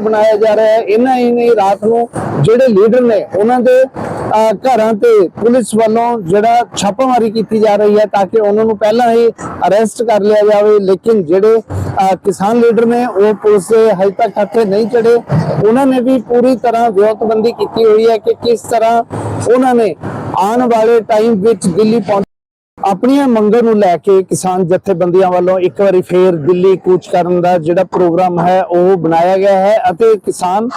ਬਣਾਇਆ ਜਾ ਰਿਹਾ ਹੈ। ਇਹਨਾਂ ਹੀ ਨਹੀਂ, ਰਾਤ ਨੂੰ ਜਿਹੜੇ ਲੀਡਰ ਨੇ, ਉਹਨਾਂ ਦੇ ਘਰਾਂ ਤੇ ਪੁਲਿਸ ਵੱਲੋਂ ਜਿਹੜਾ ਛਾਪਾਮਾਰੀ ਕੀਤੀ ਜਾ ਰਹੀ ਹੈ ਤਾਂ ਕਿ ਉਹਨਾਂ ਨੂੰ ਪਹਿਲਾਂ ਹੀ ਅਰੈਸਟ ਕਰ ਲਿਆ ਜਾਵੇ। ਲੇਕਿਨ ਜਿਹੜੇ ਕਿਸਾਨ ਲੀਡਰ ਨੇ, ਉਹ ਪੁਲਿਸ ਦੇ ਹਜੇ ਤੱਕ ਹੱਥੇ ਨਹੀਂ ਚੜੇ। ਉਹਨਾਂ ਨੇ ਵੀ ਪੂਰੀ ਤਰ੍ਹਾਂ ਵਿਉਂਤਬੰਦੀ ਕੀਤੀ ਹੋਈ ਹੈ ਕਿ ਕਿਸ ਤਰ੍ਹਾਂ ਉਹਨਾਂ ਨੇ ਆਉਣ ਵਾਲੇ ਟਾਈਮ ਵਿੱਚ ਦਿੱਲੀ ਪਹੁੰਚ ਆਪਣੀਆਂ ਮੰਗਾਂ ਨੂੰ ਲੈ ਕੇ ਕਿਸਾਨ ਜਥੇਬੰਦੀਆਂ ਵੱਲੋਂ ਇੱਕ ਵਾਰੀ ਫੇਰ ਦਿੱਲੀ ਕੂਚ ਕਰਨ ਦਾ ਜਿਹੜਾ ਪ੍ਰੋਗਰਾਮ ਹੈ, ਉਹ ਬਣਾਇਆ ਗਿਆ ਹੈ ਅਤੇ ਕਿਸਾਨ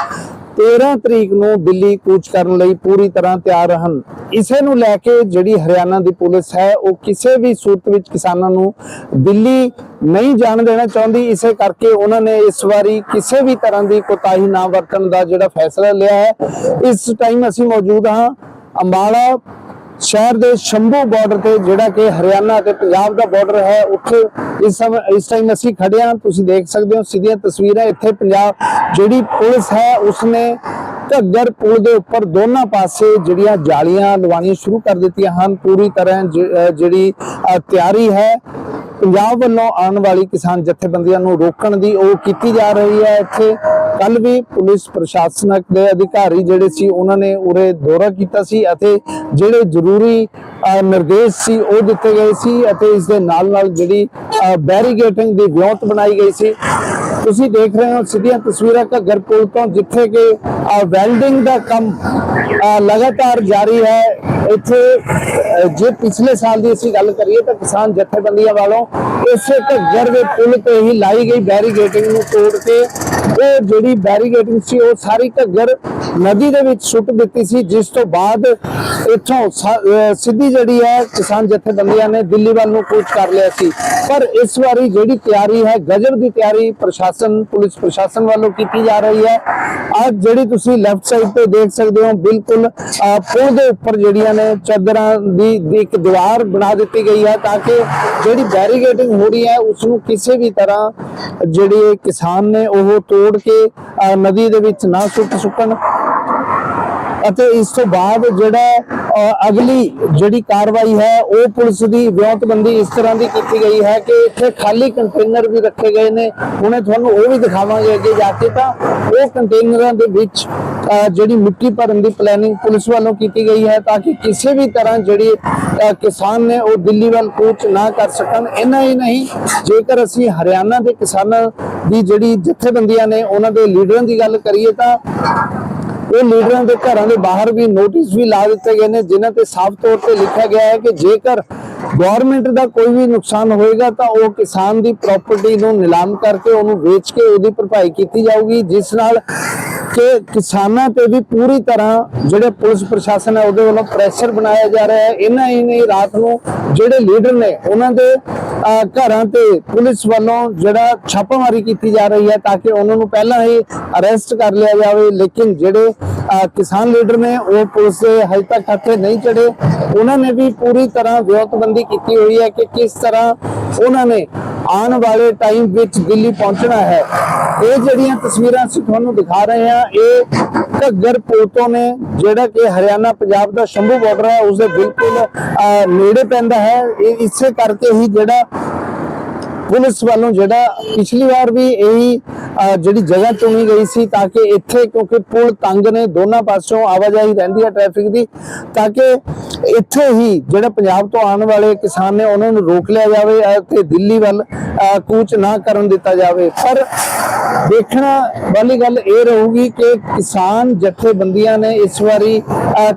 13 ਤਰੀਕ ਨੂੰ ਦਿੱਲੀ ਕੂਚ ਕਰਨ ਲਈ ਪੂਰੀ ਤਰ੍ਹਾਂ ਤਿਆਰ ਹਨ। ਇਸੇ ਨੂੰ ਲੈ ਕੇ ਜਿਹੜੀ ਹਰਿਆਣਾ ਦੀ ਪੁਲਿਸ ਹੈ, ਉਹ ਕਿਸੇ ਵੀ ਸੂਰਤ ਵਿੱਚ ਕਿਸਾਨਾਂ ਨੂੰ ਦਿੱਲੀ ਨਹੀਂ ਜਾਣ ਦੇਣਾ ਚਾਹੁੰਦੀ। ਇਸੇ ਕਰਕੇ ਉਹਨਾਂ ਨੇ ਇਸ ਵਾਰੀ ਕਿਸੇ ਵੀ ਤਰ੍ਹਾਂ ਦੀ ਕੋਤਾਹੀ ਨਾ ਵਰਤਣ ਦਾ ਜਿਹੜਾ ਫੈਸਲਾ ਲਿਆ ਹੈ। ਇਸ ਟਾਈਮ ਅਸੀਂ ਮੌਜੂਦ ਹਾਂ ਅੰਬਾਲਾ ਸ਼ਹਿਰ ਦੇ ਸ਼ੰਭੂ ਬਾਰਡਰ ਤੇ, ਜਿਹੜਾ ਕਿ ਹਰਿਆਣਾ ਤੇ ਪੰਜਾਬ ਦਾ ਬਾਰਡਰ ਹੈ, ਉੱਥੇ ਇਸ ਸਮੇਂ, ਇਸ ਟਾਈਮ ਅਸੀਂ ਖੜੇ ਹਾਂ। ਤੁਸੀਂ ਦੇਖ ਸਕਦੇ ਹੋ, ਸਿੱਧੀਆਂ ਤਸਵੀਰਾਂ ਇੱਥੇ ਪੰਜਾਬ, ਜਿਹੜੀ ਪੁਲਿਸ ਹੈ, ਉਸਨੇ ਘੱਗਰ ਪੁਲ ਦੇ ਉੱਪਰ ਦੋਨਾਂ ਪਾਸੇ ਜਿਹੜੀਆਂ ਜਾਲੀਆਂ ਲਵਾਉਣੀਆਂ ਸ਼ੁਰੂ ਕਰ ਦਿੱਤੀਆਂ ਹਨ। ਪੂਰੀ ਤਰ੍ਹਾਂ ਜਿਹੜੀ ਤਿਆਰੀ ਹੈ। ਪੰਜਾਬ ਵੱਲੋਂ ਆਉਣ ਵਾਲੀ ਕਿਸਾਨ ਜਥੇਬੰਦੀਆਂ ਨੂੰ ਰੋਕਣ ਦੀ ਉਹ ਕੀਤੀ ਜਾ ਰਹੀ ਹੈ ਇੱਥੇ। ਕੱਲ ਵੀ ਪੁਲਿਸ ਪ੍ਰਸ਼ਾਸਨਕ ਦੇ ਅਧਿਕਾਰੀ ਜਿਹੜੇ ਸੀ, ਉਹਨਾਂ ਨੇ ਉਰੇ ਦੌਰਾ ਕੀਤਾ ਸੀ ਅਤੇ ਜਿਹੜੇ ਜ਼ਰੂਰੀ ਨਿਰਦੇਸ਼ ਸੀ, ਉਹ ਦਿੱਤੇ ਗਏ ਸੀ ਅਤੇ ਇਸ ਦੇ ਨਾਲ ਨਾਲ ਜਿਹੜੀ ਬੈਰੀਗੇਟਿੰਗ ਦੀ ਵਿਉਂਤ ਬਣਾਈ ਗਈ ਸੀ। ਤੁਸੀਂ ਦੇਖ ਰਹੇ ਹੋ ਸਿੱਧੀਆਂ ਤਸਵੀਰਾਂ ਘੱਗਰ ਪੁਲ ਤੋਂ, ਜਿੱਥੇ ਕਿ ਵੈਲਡਿੰਗ ਦਾ ਕੰਮ ਲਗਾਤਾਰ ਜਾਰੀ ਹੈ। ਇੱਥੇ ਜੇ ਪਿਛਲੇ ਸਾਲ ਦੀ ਅਸੀਂ ਗੱਲ ਕਰੀਏ ਤਾਂ ਕਿਸਾਨ ਜਥੇਬੰਦੀਆਂ ਵੱਲੋਂ ਇਸੇ ਘੱਗਰ ਦੇ ਪੁਲ ਤੇ ਹੀ ਲਾਈ ਗਈ ਬੈਰੀਗੇਟਿੰਗ ਨੂੰ ਤੋੜ ਕੇ, ਉਹ ਜਿਹੜੀ ਬੈਰੀਗੇਟਿੰਗ ਸੀ, ਉਹ ਸਾਰੀ ਘੱਗਰ ਨਦੀ ਦੇ ਵਿੱਚ ਸੁੱਟ ਦਿੱਤੀ ਸੀ, ਜਿਸ ਤੋਂ ਬਾਅਦ ਇੱਥੋਂ ਸਿੱਧੀ ਜਿਹੜੀ ਹੈ ਕਿਸਾਨ ਜਥੇਬੰਦੀਆਂ ਨੇ ਦਿੱਲੀ ਵੱਲ ਨੂੰ ਕੂਚ ਕਰ ਲਿਆ ਸੀ। ਪਰ ਇਸ ਵਾਰੀ ਜਿਹੜੀ ਤਿਆਰੀ ਹੈ, ਗਜਰ ਦੀ ਤਿਆਰੀ ਪ੍ਰਸ਼ਾਸਨ ਪੁਲਿਸ ਪ੍ਰਸ਼ਾਸਨ ਵੱਲੋਂ ਕੀਤੀ ਜਾ ਰਹੀ ਹੈ। ਅੱਜ ਜਿਹੜੀ ਤੁਸੀਂ ਲੈਫਟ ਸਾਈਡ ਤੇ ਦੇਖ ਸਕਦੇ ਹੋ, ਬਿਲਕੁਲ ਪੁਲ ਦੇ ਉੱਪਰ ਜਿਹੜੀਆਂ ਨੇ ਚਾਦਰਾਂ ਦੀ ਇੱਕ ਦੀਵਾਰ ਬਣਾ ਦਿੱਤੀ ਗਈ ਹੈ ਤਾਂ ਕਿ ਜਿਹੜੀ ਬੈਰੀਗੇਟਿੰਗ ਹੋ ਰਹੀ ਹੈ ਉਸ ਨੂੰ ਕਿਸੇ ਵੀ ਤਰ੍ਹਾਂ ਜਿਹੜੇ ਕਿਸਾਨ ਨੇ ਉਹ ਤੋੜ ਕੇ ਨਦੀ ਦੇ ਵਿੱਚ ਨਾ ਸੁੱਟ ਸੁੱਕਣ। ਅਤੇ ਇਸ ਤੋਂ ਬਾਅਦ ਜਿਹੜਾ ਅਗਲੀ ਜਿਹੜੀ ਕਾਰਵਾਈ ਹੈ, ਉਹ ਪੁਲਿਸ ਦੀ ਵਿਉਂਤਬੰਦੀ ਇਸ ਤਰ੍ਹਾਂ ਦੀ ਕੀਤੀ ਗਈ ਹੈ ਕਿ ਇੱਥੇ ਖਾਲੀ ਕੰਟੇਨਰ ਵੀ ਰੱਖੇ ਗਏ ਨੇ। ਹੁਣੇ ਤੁਹਾਨੂੰ ਉਹ ਵੀ ਦਿਖਾਵਾਂਗੇ ਅੱਗੇ ਜਾ ਕੇ ਤਾਂ। ਉਹ ਕੰਟੇਨਰਾਂ ਦੇ ਵਿੱਚ ਜਿਹੜੀ ਮਿੱਟੀ ਭਰਨ ਦੀ ਪਲੈਨਿੰਗ ਪੁਲਿਸ ਵੱਲੋਂ ਕੀਤੀ ਗਈ ਹੈ ਤਾਂ ਕਿ ਕਿਸੇ ਵੀ ਤਰ੍ਹਾਂ ਜਿਹੜੀ ਕਿਸਾਨ ਨੇ ਉਹ ਦਿੱਲੀ ਵੱਲ ਕੂਚ ਨਾ ਕਰ ਸਕਣ। ਇੰਨਾ ਹੀ ਨਹੀਂ, ਜੇਕਰ ਅਸੀਂ ਹਰਿਆਣਾ ਦੇ ਕਿਸਾਨਾਂ ਦੀ ਜਿਹੜੀ ਜਥੇਬੰਦੀਆਂ ਨੇ, ਉਹਨਾਂ ਦੇ ਲੀਡਰਾਂ ਦੀ ਗੱਲ ਕਰੀਏ ਤਾਂ ਇਹ ਲੀਡਰਾਂ ਦੇ ਘਰਾਂ ਦੇ ਬਾਹਰ ਵੀ ਨੋਟਿਸ ਵੀ ਲਾ ਦਿੱਤੇ ਗਏ ਨੇ, ਜਿਨ੍ਹਾਂ ਤੇ ਸਾਫ਼ ਤੌਰ ਤੇ ਲਿਖਿਆ ਗਿਆ ਹੈ ਕਿ ਜੇਕਰ ਗਵਰਨਮੈਂਟ ਦਾ ਕੋਈ ਵੀ ਨੁਕਸਾਨ ਹੋਏਗਾ ਤਾਂ ਉਹ ਕਿਸਾਨ ਦੀ ਪ੍ਰਾਪਰਟੀ ਨੂੰ ਨਿਲਾਮ ਕਰਕੇ ਉਹਨੂੰ ਵੇਚ ਕੇ ਉਹਦੀ ਭਰਪਾਈ ਕੀਤੀ ਜਾਊਗੀ, ਜਿਸ ਨਾਲ ਕਿ ਕਿਸਾਨਾਂ ਤੇ ਵੀ ਪੂਰੀ ਤਰ੍ਹਾਂ ਜਿਹੜੇ ਪੁਲਿਸ ਪ੍ਰਸ਼ਾਸਨ ਹੈ ਉਹਦੇ ਵੱਲੋਂ ਪ੍ਰੈਸ਼ਰ ਬਣਾਇਆ ਜਾ ਰਿਹਾ ਹੈ। ਇਹਨਾਂ ਹੀ ਨਹੀਂ, ਰਾਤ ਨੂੰ ਜਿਹੜੇ ਲੀਡਰ ਨੇ, ਉਹਨਾਂ ਦੇ ਘਰਾਂ ਤੇ ਪੁਲਿਸ ਵੱਲੋਂ ਜਿਹੜਾ ਛਾਪਾਮਾਰੀ ਕੀਤੀ ਜਾ ਰਹੀ ਹੈ ਤਾਂ ਕਿ ਉਹਨਾਂ ਨੂੰ ਪਹਿਲਾਂ ਹੀ ਅਰੈਸਟ ਕਰ ਲਿਆ ਜਾਵੇ। ਲੇਕਿਨ ਜਿਹੜੇ ਕਿਸਾਨ ਲੀਡਰ ਨੇ, ਉਹ ਪੁਲਿਸ ਦੇ ਹਜੇ ਤੱਕ ਹੱਥੇ ਨਹੀਂ ਚੜੇ। ਉਹਨਾਂ ਨੇ ਵੀ ਪੂਰੀ ਤਰ੍ਹਾਂ ਵਿਉਂਤਬੰਦੀ ਕੀਤੀ ਹੋਈ ਹੈ ਕਿ ਕਿਸ ਤਰ੍ਹਾਂ ਉਹਨਾਂ ਨੇ ਆਉਣ ਵਾਲੇ ਟਾਈਮ ਵਿੱਚ ਦਿੱਲੀ ਪਹੁੰਚਣਾ ਹੈ। ਇਹ ਜਿਹੜੀਆਂ ਤਸਵੀਰਾਂ ਅਸੀਂ ਤੁਹਾਨੂੰ ਦਿਖਾ ਰਹੇ ਹਾਂ ਇਹ ਘੱਗਰ ਪੋਤੋਂ ਨੇ ਜਿਹੜਾ ਕਿ ਹਰਿਆਣਾ ਪੰਜਾਬ ਦਾ ਸ਼ੰਭੂ ਬਾਰਡਰ ਹੈ ਉਸ ਦੇ ਬਿਲਕੁਲ ਅਹ, ਨੇੜੇ ਪੈਂਦਾ ਹੈ। ਇਹ ਇਸੇ ਕਰਕੇ ਹੀ ਜਿਹੜਾ ਪੁਲਿਸ ਵੱਲੋਂ ਜਿਹੜਾ ਪਿਛਲੀ ਵਾਰ ਵੀ ਇਹੀ ਜਿਹੜੀ ਜਗ੍ਹਾ ਚੁਣੀ ਗਈ ਸੀ ਤਾਂ ਕਿ ਇੱਥੇ ਕਿਉਂਕਿ ਪੁਲ ਤੰਗ ਨੇ, ਦੋਨਾਂ ਪਾਸਿਓਂ ਆਵਾਜਾਈ ਰਹਿੰਦੀ ਹੈ ਟ੍ਰੈਫਿਕ ਦੀ, ਤਾਂ ਕਿ ਇੱਥੇ ਹੀ ਜਿਹੜਾ ਪੰਜਾਬ ਤੋਂ ਆਉਣ ਵਾਲੇ ਕਿਸਾਨ ਨੇ ਉਹਨਾਂ ਨੂੰ ਰੋਕ ਲਿਆ ਜਾਵੇ ਅਤੇ ਦਿੱਲੀ ਵੱਲ ਕੂਚ ਨਾ ਕਰਨ ਦਿੱਤਾ ਜਾਵੇ। ਪਰ ਦੇਖਣਾ, ਵਾਲੀ ਗੱਲ ਇਹ ਰਹੂਗੀ ਕਿ ਕਿਸਾਨ ਜਥੇਬੰਦੀਆਂ ਨੇ ਇਸ ਵਾਰੀ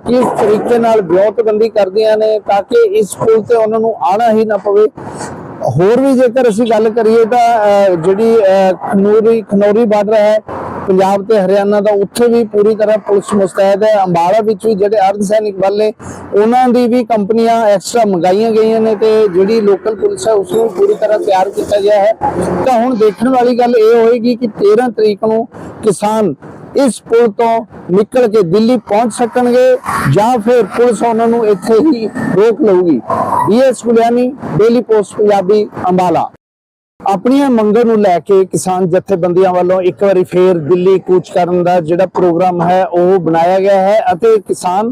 ਕਿਸ ਤਰੀਕੇ ਨਾਲ ਵਿਉਂਤਬੰਦੀ ਕਰਦੀਆਂ ਨੇ ਤਾਂ ਕਿ ਇਸ ਪੁਲ ਤੇ ਉਹਨਾਂ ਨੂੰ ਆਣਾ ਹੀ ਨਾ ਪਵੇ। ਹੋਰ ਵੀ ਜੇਕਰ ਅਸੀਂ ਗੱਲ ਕਰੀਏ ਤਾਂ ਜਿਹੜੀ ਅਹ, ਖਨੌਰੀ ਖਨੌਰੀ ਬਾਰਡਰ ਹੈ ਪੰਜਾਬ ਤੇ ਹਰਿਆਣਾ ਦਾ ਉੱਥੇ ਵੀ ਪੂਰੀ ਤਰ੍ਹਾਂ ਪੁਲਿਸ ਮੁਸਤੈਦ ਹੈ। ਅੰਬਾਲਾ ਵਿੱਚ ਵੀ ਜਿਹੜੇ ਅਰਧ ਸੈਨਿਕ ਬਲ ਨੇ ਉਹਨਾਂ ਦੀ ਵੀ ਕੰਪਨੀਆਂ ਐਕਸਟਰਾ ਮੰਗਾਈਆਂ ਗਈਆਂ ਨੇ ਤੇ ਜਿਹੜੀ ਲੋਕਲ ਪੁਲਿਸ ਹੈ ਉਸ ਨੂੰ ਪੂਰੀ ਤਰ੍ਹਾਂ ਤਿਆਰ ਕੀਤਾ ਗਿਆ ਹੈ। ਤਾਂ ਹੁਣ ਦੇਖਣ ਵਾਲੀ ਗੱਲ ਇਹ ਹੋਏਗੀ ਕਿ 13 ਤਰੀਕ ਨੂੰ ਕਿਸਾਨ ਇਸ ਪੁਲ ਤੋਂ ਨਿਕਲ ਕੇ ਦਿੱਲੀ ਪਹੁੰਚ ਸਕਣਗੇ ਜਾਂ ਫਿਰ ਪੁਲਿਸ ਉਹਨਾਂ ਨੂੰ ਇੱਥੇ ਹੀ ਰੋਕ ਲਊਗੀ। BS Gulyani Daily Post Punjabi Ambala. ਆਪਣੀਆਂ ਮੰਗਾਂ ਨੂੰ ਲੈ ਕੇ ਕਿਸਾਨ ਜਥੇਬੰਦੀਆਂ ਵੱਲੋਂ ਇੱਕ ਵਾਰੀ ਫੇਰ ਦਿੱਲੀ ਕੂਚ ਕਰਨ ਦਾ ਜਿਹੜਾ ਪ੍ਰੋਗਰਾਮ ਹੈ, ਉਹ ਬਣਾਇਆ ਗਿਆ ਹੈ ਅਤੇ ਕਿਸਾਨ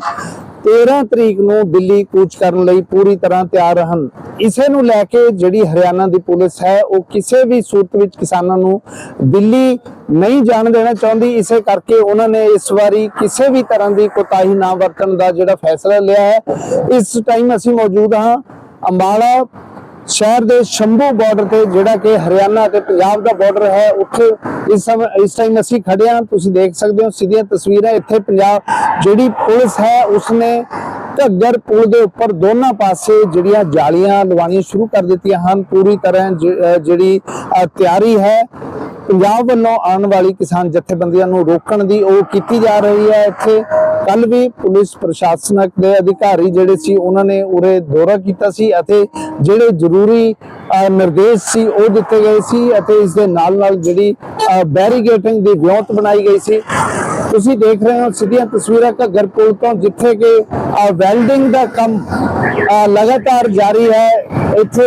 13 ਤਰੀਕ ਨੂੰ ਦਿੱਲੀ ਕੂਚ ਕਰਨ ਲਈ ਪੂਰੀ ਤਰ੍ਹਾਂ ਤਿਆਰ ਹਨ। ਇਸੇ ਨੂੰ ਲੈ ਕੇ ਜਿਹੜੀ ਹਰਿਆਣਾ ਦੀ ਪੁਲਿਸ ਹੈ, ਉਹ ਕਿਸੇ ਵੀ ਸੂਰਤ ਵਿੱਚ ਕਿਸਾਨਾਂ ਨੂੰ ਦਿੱਲੀ ਨਹੀਂ ਜਾਣ ਦੇਣਾ ਚਾਹੁੰਦੀ। ਇਸੇ ਕਰਕੇ ਉਹਨਾਂ ਨੇ ਇਸ ਵਾਰੀ ਕਿਸੇ ਵੀ ਤਰ੍ਹਾਂ ਦੀ ਕੋਤਾਹੀ ਨਾ ਵਰਤਣ ਦਾ ਜਿਹੜਾ ਫੈਸਲਾ ਲਿਆ ਹੈ। ਇਸ ਟਾਈਮ ਅਸੀਂ ਮੌਜੂਦ ਹਾਂ ਅੰਬਾਲਾ ਸ਼ਹਿਰ ਦੇ ਸ਼ੰਭੂ ਬਾਰਡਰ ਤੇ, ਜਿਹੜਾ ਕਿ ਹਰਿਆਣਾ ਤੇ ਪੰਜਾਬ ਦਾ ਬਾਰਡਰ ਹੈ, ਉੱਥੇ ਇਸ ਸਮੇਂ, ਇਸ ਟਾਈਮ ਅਸੀਂ ਖੜੇ ਹਾਂ। ਤੁਸੀਂ ਦੇਖ ਸਕਦੇ ਹੋ, ਸਿੱਧੀਆਂ ਤਸਵੀਰਾਂ ਇੱਥੇ ਪੰਜਾਬ, ਜਿਹੜੀ ਪੁਲਿਸ ਹੈ, ਉਸਨੇ ਘੱਗਰ ਪੁਲ ਦੇ ਉੱਪਰ ਦੋਨਾਂ ਪਾਸੇ ਜਿਹੜੀਆਂ ਜਾਲੀਆਂ ਲਵਾਉਣੀਆਂ ਸ਼ੁਰੂ ਕਰ ਦਿੱਤੀਆਂ ਹਨ। ਪੂਰੀ ਤਰ੍ਹਾਂ ਜਿਹੜੀ ਤਿਆਰੀ ਹੈ। ਪੰਜਾਬ ਵੱਲੋਂ ਆਉਣ ਵਾਲੀ ਕਿਸਾਨ ਜਥੇਬੰਦੀਆਂ ਨੂੰ ਰੋਕਣ ਦੀ ਉਹ ਕੀਤੀ ਜਾ ਰਹੀ ਹੈ ਇੱਥੇ। ਕੱਲ ਵੀ ਪੁਲਿਸ ਪ੍ਰਸ਼ਾਸਨਕ ਦੇ ਅਧਿਕਾਰੀ ਜਿਹੜੇ ਸੀ, ਉਹਨਾਂ ਨੇ ਉਰੇ ਦੌਰਾ ਕੀਤਾ ਸੀ ਅਤੇ ਜਿਹੜੇ ਜ਼ਰੂਰੀ ਨਿਰਦੇਸ਼ ਸੀ, ਉਹ ਦਿੱਤੇ ਗਏ ਸੀ ਅਤੇ ਇਸ ਦੇ ਨਾਲ ਨਾਲ ਜਿਹੜੀ ਬੈਰੀਗੇਟਿੰਗ ਦੀ ਵਿਉਂਤ ਬਣਾਈ ਗਈ ਸੀ। ਤੁਸੀਂ ਦੇਖ ਰਹੇ ਹੋ ਸਿੱਧੀਆਂ ਤਸਵੀਰਾਂ ਘੱਗਰ ਪੁਲ ਤੋਂ, ਜਿੱਥੇ ਕਿ ਵੈਲਡਿੰਗ ਦਾ ਕੰਮ ਲਗਾਤਾਰ ਜਾਰੀ ਹੈ। ਇੱਥੇ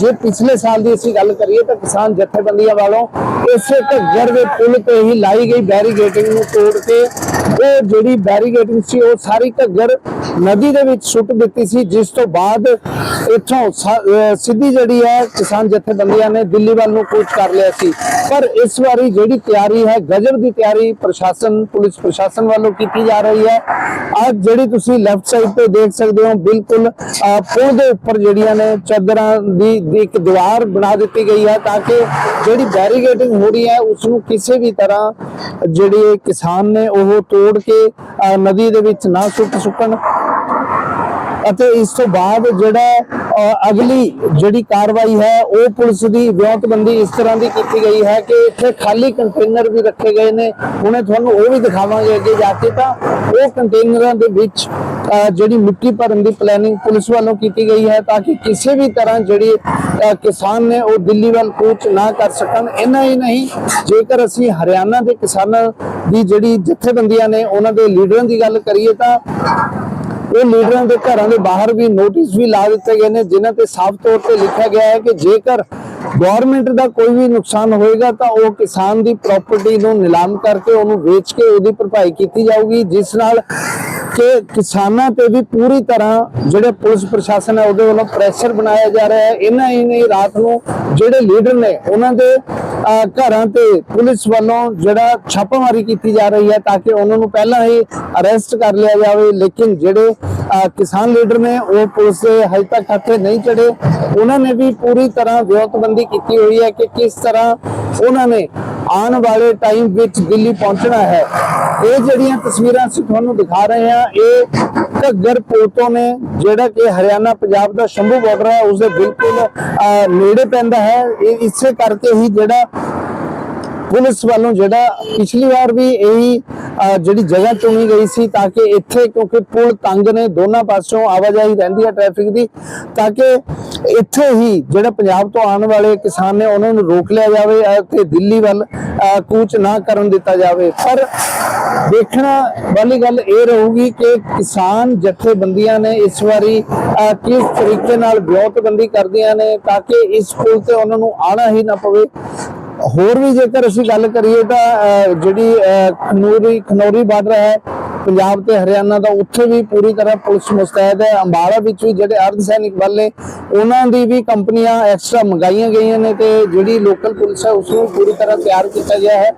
ਜੇ ਪਿਛਲੇ ਸਾਲ ਦੀ ਅਸੀਂ ਗੱਲ ਕਰੀਏ ਤਾਂ ਕਿਸਾਨ ਜਥੇਬੰਦੀਆਂ ਵਾਲੋਂ ਇਸੇ ਘੱਗਰ ਦੇ ਪੁਲ ਤੇ ਹੀ ਲਾਈ ਗਈ ਬੈਰੀਗੇਟਿੰਗ ਨੂੰ ਤੋੜ ਕੇ, ਉਹ ਜਿਹੜੀ ਬੈਰੀਗੇਟਿੰਗ ਸੀ, ਉਹ ਸਾਰੀ ਘੱਗਰ ਨਦੀ ਦੇ ਵਿੱਚ ਸੁੱਟ ਦਿੱਤੀ ਸੀ, ਜਿਸ ਤੋਂ ਬਾਅਦ ਇੱਥੋਂ ਸਿੱਧੀ ਜਿਹੜੀ ਹੈ ਕਿਸਾਨ ਜਥੇਬੰਦੀਆਂ ਨੇ ਦਿੱਲੀ ਵੱਲ ਨੂੰ ਕੂਚ ਕਰ ਲਿਆ ਸੀ। ਪਰ ਇਸ ਵਾਰੀ ਜਿਹੜੀ ਤਿਆਰੀ ਹੈ ਗਜਬ ਦੀ ਤਿਆਰੀ ਪ੍ਰਸ਼ਾਸਨ, ਪੁਲਿਸ ਪ੍ਰਸ਼ਾਸਨ ਵੱਲੋਂ ਕੀਤੀ ਜਾ ਰਹੀ ਹੈ। ਅੱਜ ਜਿਹੜੀ ਤੁਸੀਂ ਲੈਫਟ ਸਾਈਡ ਤੇ ਦੇਖ ਸਕਦੇ ਹੋ, ਬਿਲਕੁਲ ਪੁਲ ਦੇ ਉੱਪਰ ਜਿਹੜੀਆਂ ਨੇ ਚਾਦਰਾਂ ਦੀ ਇੱਕ ਦੀਵਾਰ ਬਣਾ ਦਿੱਤੀ ਗਈ ਹੈ ਤਾਂ ਕਿ ਜਿਹੜੀ ਬੈਰੀਗੇਟਿੰਗ ਹੋ ਰਹੀ ਹੈ ਉਸ ਨੂੰ ਕਿਸੇ ਵੀ ਤਰ੍ਹਾਂ ਜਿਹੜੇ ਕਿਸਾਨ ਨੇ ਉਹ ਤੋੜ ਕੇ ਨਦੀ ਦੇ ਵਿੱਚ ਨਾ ਸੁੱਟ ਸੁੱਕਣ। ਅਤੇ ਇਸ ਤੋਂ ਬਾਅਦ ਜਿਹੜਾ ਅਗਲੀ ਜਿਹੜੀ ਕਾਰਵਾਈ ਹੈ, ਉਹ ਪੁਲਿਸ ਦੀ ਵਿਉਂਤਬੰਦੀ ਇਸ ਤਰ੍ਹਾਂ ਦੀ ਕੀਤੀ ਗਈ ਹੈ ਕਿ ਇੱਥੇ ਖਾਲੀ ਕੰਟੇਨਰ ਵੀ ਰੱਖੇ ਗਏ ਨੇ। ਹੁਣੇ ਤੁਹਾਨੂੰ ਉਹ ਵੀ ਦਿਖਾਵਾਂਗੇ ਅੱਗੇ ਜਾ ਕੇ ਤਾਂ। ਉਹ ਕੰਟੇਨਰਾਂ ਦੇ ਵਿੱਚ ਜਿਹੜੀ ਮਿੱਟੀ ਭਰਨ ਦੀ ਪਲੈਨਿੰਗ ਪੁਲਿਸ ਵੱਲੋਂ ਕੀਤੀ ਗਈ ਹੈ ਤਾਂ ਕਿ ਕਿਸੇ ਵੀ ਤਰ੍ਹਾਂ ਜਿਹੜੀ ਕਿਸਾਨ ਨੇ ਉਹ ਦਿੱਲੀ ਵੱਲ ਕੂਚ ਨਾ ਕਰ ਸਕਣ। ਇਹਨਾਂ ਹੀ ਨਹੀਂ, ਜੇਕਰ ਅਸੀਂ ਹਰਿਆਣਾ ਦੇ ਕਿਸਾਨਾਂ ਦੀ ਜਿਹੜੀ ਜਥੇਬੰਦੀਆਂ ਨੇ, ਉਹਨਾਂ ਦੇ ਲੀਡਰਾਂ ਦੀ ਗੱਲ ਕਰੀਏ ਤਾਂ ਇਹ ਲੀਡਰਾਂ ਦੇ ਘਰਾਂ ਦੇ ਬਾਹਰ ਵੀ ਨੋਟਿਸ ਵੀ ਲਾ ਦਿੱਤੇ ਗਏ ਨੇ, ਜਿਨ੍ਹਾਂ ਤੇ ਸਾਫ਼ ਤੌਰ ਤੇ ਲਿਖਿਆ ਗਿਆ ਹੈ ਕਿ ਜੇਕਰ ਗਵਰਨਮੈਂਟ ਦਾ ਕੋਈ ਵੀ ਨੁਕਸਾਨ ਹੋਏਗਾ ਤਾਂ ਉਹ ਕਿਸਾਨ ਦੀ ਪ੍ਰਾਪਰਟੀ ਨੂੰ ਨਿਲਾਮ ਕਰਕੇ ਉਹਨੂੰ ਵੇਚ ਕੇ ਉਹਦੀ ਭਰਪਾਈ ਕੀਤੀ ਜਾਊਗੀ, ਜਿਸ ਨਾਲ ਕਿ ਕਿਸਾਨਾਂ ਤੇ ਵੀ ਪੂਰੀ ਤਰ੍ਹਾਂ ਜਿਹੜੇ ਪੁਲਿਸ ਪ੍ਰਸ਼ਾਸਨ ਹੈ ਉਹਦੇ ਵੱਲੋਂ ਪ੍ਰੈਸ਼ਰ ਬਣਾਇਆ ਜਾ ਰਿਹਾ ਹੈ। ਇਹਨਾਂ ਹੀ ਨਹੀਂ, ਰਾਤ ਨੂੰ ਜਿਹੜੇ ਲੀਡਰ ਨੇ ਉਹਨਾਂ ਦੇ ਘਰਾਂ ਤੇ ਪੁਲਿਸ ਵੱਲੋਂ ਜਿਹੜਾ ਛਾਪਾਮਾਰੀ ਕੀਤੀ ਜਾ ਰਹੀ ਹੈ ਤਾਂ ਕਿ ਉਹਨਾਂ ਨੂੰ ਪਹਿਲਾਂ ਹੀ ਅਰੈਸਟ ਕਰ ਲਿਆ ਜਾਵੇ। ਲੇਕਿਨ ਜਿਹੜੇ ਕਿਸਾਨ ਲੀਡਰ ਨੇ ਉਹ ਪੁਲਿਸ ਹਜੇ ਤੱਕ ਹੱਥੇ ਨਹੀਂ ਚੜੇ। ਉਹਨਾਂ ਨੇ ਵੀ ਪੂਰੀ ਤਰ੍ਹਾਂ ਵਿਉਂਤਬੰਦੀ ਕੀਤੀ ਹੋਈ ਹੈ ਕਿ ਕਿਸ ਤਰ੍ਹਾਂ ਉਹਨਾਂ ਨੇ ਆਉਣ ਵਾਲੇ ਟਾਈਮ ਵਿੱਚ ਦਿੱਲੀ ਪਹੁੰਚਣਾ ਹੈ। ਇਹ ਜਿਹੜੀਆਂ ਤਸਵੀਰਾਂ ਅਸੀਂ ਤੁਹਾਨੂੰ ਦਿਖਾ ਰਹੇ ਹਾਂ ਇਹ ਘੱਗਰ ਪੁਲ ਨੇ ਜਿਹੜਾ ਕਿ ਹਰਿਆਣਾ ਪੰਜਾਬ ਦਾ ਸ਼ੰਭੂ ਬਾਰਡਰ ਹੈ ਉਸ ਦੇ ਬਿਲਕੁਲ ਅਹ, ਨੇੜੇ ਪੈਂਦਾ ਹੈ। ਇਹ ਇਸੇ ਕਰਕੇ ਹੀ ਜਿਹੜਾ ਪੁਲਿਸ ਵੱਲੋਂ ਜਿਹੜਾ ਪਿਛਲੀ ਵਾਰ ਵੀ ਇਹੀ ਜਿਹੜੀ ਜਗ੍ਹਾ ਚੁਣੀ ਗਈ ਸੀ ਤਾਂ ਕਿ ਇੱਥੇ ਕਿਉਂਕਿ ਪੁਲ ਤੰਗ ਨੇ, ਦੋਨਾਂ ਪਾਸਿਓਂ ਆਵਾਜਾਈ ਰਹਿੰਦੀ ਹੈ ਟ੍ਰੈਫਿਕ ਦੀ, ਤਾਂ ਕਿ ਇੱਥੇ ਹੀ ਜਿਹੜਾ ਪੰਜਾਬ ਤੋਂ ਆਉਣ ਵਾਲੇ ਕਿਸਾਨ ਨੇ ਉਹਨਾਂ ਨੂੰ ਰੋਕ ਲਿਆ ਜਾਵੇ ਅਤੇ ਦਿੱਲੀ ਵੱਲ ਕੂਚ ਨਾ ਕਰਨ ਦਿੱਤਾ ਜਾਵੇ। ਪਰ ਦੇਖਣਾ, ਵਾਲੀ ਗੱਲ ਇਹ ਰਹੂਗੀ ਕਿ ਕਿਸਾਨ ਜਥੇਬੰਦੀਆਂ ਨੇ ਇਸ ਵਾਰੀ ਕਿਸ ਤਰੀਕੇ ਨਾਲ ਵਿਉਂਤਬੰਦੀ ਕਰਦੀਆਂ ਨੇ ਤਾਂ ਕਿ ਇਸ ਪੁਲ ਤੇ ਉਹਨਾਂ ਨੂੰ ਆਣਾ ਹੀ ਨਾ ਪਵੇ। ਹੋਰ ਵੀ ਜੇਕਰ ਅਸੀਂ ਗੱਲ ਕਰੀਏ ਤਾਂ ਜਿਹੜੀ ਅਹ, ਖਨੌਰੀ ਖਨੌਰੀ ਬਾਰਡਰ ਹੈ ਪੰਜਾਬ ਤੇ ਹਰਿਆਣਾ ਦਾ ਉੱਥੇ ਵੀ ਪੂਰੀ ਤਰ੍ਹਾਂ ਪੁਲਿਸ ਮੁਸਤੈਦ ਹੈ। ਅੰਬਾਲਾ ਵਿੱਚ ਵੀ ਜਿਹੜੇ ਅਰਧ ਸੈਨਿਕ ਬਲ ਨੇ ਉਹਨਾਂ ਦੀ ਵੀ ਕੰਪਨੀਆਂ ਐਕਸਟਰਾ ਮੰਗਾਈਆਂ ਗਈਆਂ ਨੇ ਤੇ ਜਿਹੜੀ ਲੋਕਲ ਪੁਲਿਸ ਹੈ ਉਸ ਨੂੰ ਪੂਰੀ ਤਰ੍ਹਾਂ ਤਿਆਰ ਕੀਤਾ ਗਿਆ ਹੈ।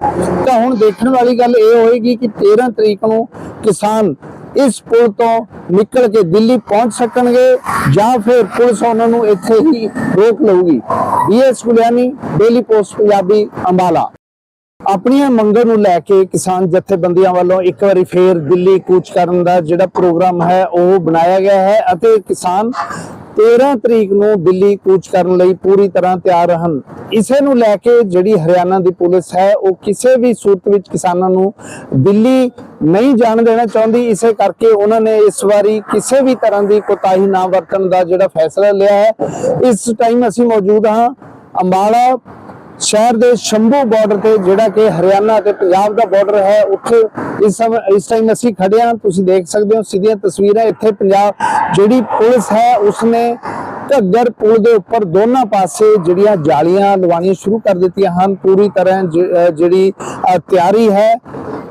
ਤਾਂ ਹੁਣ ਦੇਖਣ ਵਾਲੀ ਗੱਲ ਇਹ ਹੋਏਗੀ ਕਿ 13 ਤਰੀਕ ਨੂੰ ਕਿਸਾਨ ਇਸ ਪੁਲ ਤੋਂ ਨਿਕਲ ਕੇ ਦਿੱਲੀ ਪਹੁੰਚ ਸਕਣਗੇ ਜਾਂ ਫਿਰ ਪੁਲਿਸ ਉਹਨਾਂ ਨੂੰ ਇੱਥੇ ਹੀ ਰੋਕ ਲਊਗੀ। BS Gulyani Daily Post Punjabi Ambala. ਆਪਣੀਆਂ ਮੰਗਾਂ ਨੂੰ ਲੈ ਕੇ ਕਿਸਾਨ ਜਥੇਬੰਦੀਆਂ ਵੱਲੋਂ ਇੱਕ ਵਾਰੀ ਫੇਰ ਦਿੱਲੀ ਕੂਚ ਕਰਨ ਦਾ ਜਿਹੜਾ ਪ੍ਰੋਗਰਾਮ ਹੈ, ਉਹ ਬਣਾਇਆ ਗਿਆ ਹੈ ਅਤੇ ਕਿਸਾਨ 13 ਤਰੀਕ ਨੂੰ ਦਿੱਲੀ ਕੂਚ ਕਰਨ ਲਈ ਪੂਰੀ ਤਰ੍ਹਾਂ ਤਿਆਰ ਹਨ। ਇਸੇ ਨੂੰ ਲੈ ਕੇ ਜਿਹੜੀ ਹਰਿਆਣਾ ਦੀ ਪੁਲਿਸ ਹੈ, ਉਹ ਕਿਸੇ ਵੀ ਸੂਰਤ ਵਿੱਚ ਕਿਸਾਨਾਂ ਨੂੰ ਦਿੱਲੀ ਨਹੀਂ ਜਾਣ ਦੇਣਾ ਚਾਹੁੰਦੀ। ਇਸੇ ਕਰਕੇ ਉਹਨਾਂ ਨੇ ਇਸ ਵਾਰੀ ਕਿਸੇ ਵੀ ਤਰ੍ਹਾਂ ਦੀ ਕੋਤਾਹੀ ਨਾ ਵਰਤਣ ਦਾ ਜਿਹੜਾ ਫੈਸਲਾ ਲਿਆ ਹੈ। ਇਸ ਟਾਈਮ ਅਸੀਂ ਮੌਜੂਦ ਹਾਂ ਅੰਬਾਲਾ ਸ਼ਹਿਰ ਦੇ ਸ਼ੰਭੂ ਬਾਰਡਰ ਤੇ, ਜਿਹੜਾ ਕਿ ਹਰਿਆਣਾ ਤੇ ਪੰਜਾਬ ਦਾ ਬਾਰਡਰ ਹੈ, ਉੱਥੇ ਇਸ ਸਮੇਂ, ਇਸ ਟਾਈਮ ਅਸੀਂ ਖੜੇ ਹਾਂ, ਤੁਸੀਂ ਦੇਖ ਸਕਦੇ ਹੋ, ਸਿੱਧੀਆਂ ਤਸਵੀਰਾਂ ਇੱਥੇ ਪੰਜਾਬ, ਜਿਹੜੀ ਪੁਲਿਸ ਹੈ, ਉਸਨੇ ਘੱਗਰ ਪੁਲ ਦੇ ਉੱਪਰ ਦੋਨਾਂ ਪਾਸੇ ਜਿਹੜੀਆਂ ਜਾਲੀਆਂ ਲਵਾਉਣੀਆਂ ਸ਼ੁਰੂ ਕਰ ਦਿੱਤੀਆਂ ਹਨ। ਪੂਰੀ ਤਰ੍ਹਾਂ ਜਿਹੜੀ ਤਿਆਰੀ ਹੈ,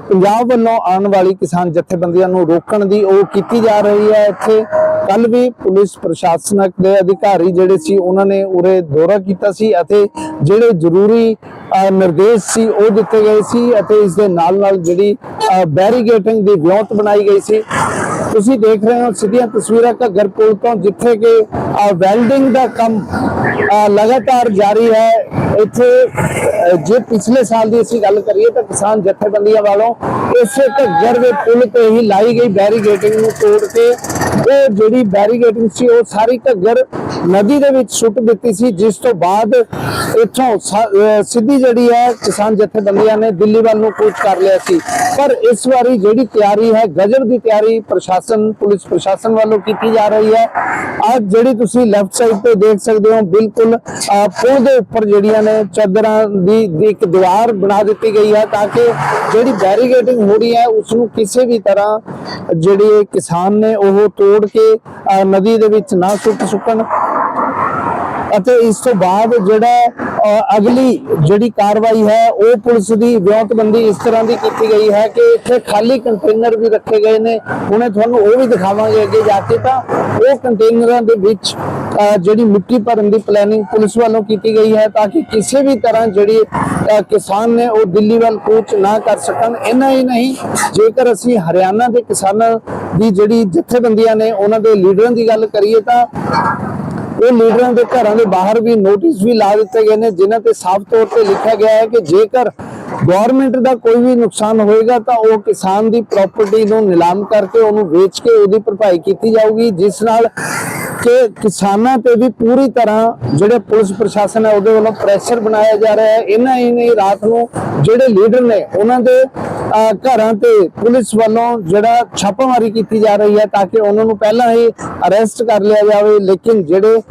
ਪੰਜਾਬ ਵੱਲੋਂ ਆਉਣ ਵਾਲੀ ਕਿਸਾਨ ਜਥੇਬੰਦੀਆਂ ਨੂੰ ਰੋਕਣ ਦੀ ਉਹ ਕੀਤੀ ਜਾ ਰਹੀ ਹੈ ਇੱਥੇ। ਕੱਲ ਵੀ ਪੁਲਿਸ ਪ੍ਰਸ਼ਾਸਨਕ ਦੇ ਅਧਿਕਾਰੀ ਜਿਹੜੇ ਸੀ ਉਹਨਾਂ ਨੇ ਉਰੇ ਦੌਰਾ ਕੀਤਾ ਸੀ ਅਤੇ ਜਿਹੜੇ ਜ਼ਰੂਰੀ ਅ, ਨਿਰਦੇਸ਼ ਸੀ ਉਹ ਦਿੱਤੇ ਗਏ ਸੀ ਅਤੇ ਇਸ ਦੇ ਨਾਲ ਨਾਲ ਜਿਹੜੀ ਬੈਰੀਗੇਟਿੰਗ ਦੀ ਵਿਉਂਤ ਬਣਾਈ ਗਈ ਸੀ। ਤੁਸੀਂ ਦੇਖ ਰਹੇ ਹੋ ਸਿੱਧੀਆਂ ਤਸਵੀਰਾਂ ਘੱਗਰ ਪੁਲ ਤੋਂ ਜਿੱਥੇ ਕਿ ਵੈਲਡਿੰਗ ਦਾ ਕੰਮ ਲਗਾਤਾਰ ਜਾਰੀ ਹੈ। ਇੱਥੇ ਜੇ ਪਿਛਲੇ ਸਾਲ ਦੀ ਅਸੀਂ ਗੱਲ ਕਰੀਏ ਤਾਂ ਕਿਸਾਨ ਜਥੇਬੰਦੀਆਂ ਵੱਲੋਂ ਇਸੇ ਘੱਗਰ ਦੇ ਪੁਲ ਤੇ ਹੀ ਲਾਈ ਗਈ ਬੈਰੀਗੇਟਿੰਗ ਨੂੰ ਤੋੜ ਕੇ, ਉਹ ਜਿਹੜੀ ਬੈਰੀਗੇਟਿੰਗ ਸੀ, ਉਹ ਸਾਰੀ ਘੱਗਰ ਨਦੀ ਦੇ ਵਿੱਚ ਸੁੱਟ ਦਿੱਤੀ ਸੀ। ਜਿਸ ਤੋਂ ਬਾਅਦ ਇੱਥੋਂ ਸਿੱਧੀ ਜਿਹੜੀ ਹੈ ਕਿਸਾਨ ਜਥੇਬੰਦੀਆਂ ਨੇ ਦਿੱਲੀ ਵੱਲ ਨੂੰ ਕੂਚ ਕਰ ਲਿਆ ਸੀ। ਪਰ ਇਸ ਵਾਰੀ ਜਿਹੜੀ ਤਿਆਰੀ ਹੈ, ਗਜਰ ਦੀ ਤਿਆਰੀ ਪ੍ਰਸ਼ਾਸਨ ਪੁਲਿਸ ਪ੍ਰਸ਼ਾਸਨ ਵੱਲੋਂ ਕੀਤੀ ਜਾ ਰਹੀ ਹੈ। ਅੱਜ ਜਿਹੜੀ ਤੁਸੀਂ ਲੈਫਟ ਸਾਈਡ ਤੇ ਦੇਖ ਸਕਦੇ ਹੋ, ਬਿਲਕੁਲ ਪੁਲ ਦੇ ਉੱਪਰ ਜਿਹੜੀਆਂ ਨੇ ਚਾਦਰਾਂ ਦੀ ਇੱਕ ਦੀਵਾਰ ਬਣਾ ਦਿੱਤੀ ਗਈ ਹੈ ਤਾਂ ਕਿ ਜਿਹੜੀ ਬੈਰੀਗੇਟਿੰਗ ਹੋ ਰਹੀ ਹੈ ਉਸ ਨੂੰ ਕਿਸੇ ਵੀ ਤਰ੍ਹਾਂ ਜਿਹੜੇ ਕਿਸਾਨ ਨੇ ਉਹ ਤੋੜ ਕੇ ਨਦੀ ਦੇ ਵਿੱਚ ਨਾ ਸੁੱਟ ਸੁੱਕਣ। ਅਤੇ ਇਸ ਤੋਂ ਬਾਅਦ ਜਿਹੜਾ ਅਗਲੀ ਜਿਹੜੀ ਕਾਰਵਾਈ ਹੈ, ਉਹ ਪੁਲਿਸ ਦੀ ਵਿਉਂਤਬੰਦੀ ਇਸ ਤਰ੍ਹਾਂ ਦੀ ਕੀਤੀ ਗਈ ਹੈ ਕਿ ਇੱਥੇ ਖਾਲੀ ਕੰਟੇਨਰ ਵੀ ਰੱਖੇ ਗਏ ਨੇ। ਹੁਣੇ ਤੁਹਾਨੂੰ ਉਹ ਵੀ ਦਿਖਾਵਾਂਗੇ ਅੱਗੇ ਜਾ ਕੇ ਤਾਂ। ਉਹ ਕੰਟੇਨਰਾਂ ਦੇ ਵਿੱਚ ਜਿਹੜੀ ਮਿੱਟੀ ਭਰਨ ਦੀ ਪਲੈਨਿੰਗ ਪੁਲਿਸ ਵੱਲੋਂ ਕੀਤੀ ਗਈ ਹੈ ਤਾਂ ਕਿ ਕਿਸੇ ਵੀ ਤਰ੍ਹਾਂ ਜਿਹੜੀ ਕਿਸਾਨ ਨੇ ਉਹ ਦਿੱਲੀ ਵੱਲ ਕੂਚ ਨਾ ਕਰ ਸਕਣ। ਇਹਨਾਂ ਹੀ ਨਹੀਂ, ਜੇਕਰ ਅਸੀਂ ਹਰਿਆਣਾ ਦੇ ਕਿਸਾਨਾਂ ਦੀ ਜਿਹੜੀ ਜਥੇਬੰਦੀਆਂ ਨੇ, ਉਹਨਾਂ ਦੇ ਲੀਡਰਾਂ ਦੀ ਗੱਲ ਕਰੀਏ ਤਾਂ ਉਹ ਲੀਡਰਾਂ ਦੇ ਘਰਾਂ ਦੇ ਬਾਹਰ ਵੀ ਨੋਟਿਸ ਵੀ ਲਾ ਦਿੱਤੇ ਗਏ ਨੇ, ਜਿਨ੍ਹਾਂ ਤੇ ਸਾਫ਼ ਤੌਰ ਤੇ ਲਿਖਿਆ ਗਿਆ ਹੈ ਕਿ ਜੇਕਰ ਗਵਰਨਮੈਂਟ ਦਾ ਕੋਈ ਵੀ ਨੁਕਸਾਨ ਹੋਏਗਾ ਤਾਂ ਉਹ ਕਿਸਾਨ ਦੀ ਪ੍ਰਾਪਰਟੀ ਨੂੰ ਨਿਲਾਮ ਕਰਕੇ ਉਹਨੂੰ ਵੇਚ ਕੇ ਉਹਦੀ ਭਰਪਾਈ ਕੀਤੀ ਜਾਊਗੀ, ਜਿਸ ਨਾਲ ਕਿ ਕਿਸਾਨਾਂ ਤੇ ਵੀ ਪੂਰੀ ਤਰ੍ਹਾਂ ਜਿਹੜੇ ਪੁਲਿਸ ਪ੍ਰਸ਼ਾਸਨ ਹੈ ਉਹਦੇ ਵੱਲੋਂ ਪ੍ਰੈਸ਼ਰ ਬਣਾਇਆ ਜਾ ਰਿਹਾ ਹੈ। ਇਹਨਾਂ ਹੀ ਨਹੀਂ, ਰਾਤ ਨੂੰ ਜਿਹੜੇ ਲੀਡਰ ਨੇ, ਉਹਨਾਂ ਦੇ ਘਰਾਂ ਤੇ ਪੁਲਿਸ ਵੱਲੋਂ ਜਿਹੜਾ ਛਾਪਾਮਾਰੀ ਕੀਤੀ ਜਾ ਰਹੀ ਹੈ ਤਾਂ ਕਿ ਉਹਨਾਂ ਨੂੰ ਪਹਿਲਾਂ ਹੀ ਅਰੈਸਟ ਕਰ ਲਿਆ ਜਾਵੇ। ਲੇਕਿਨ ਜਿਹੜੇ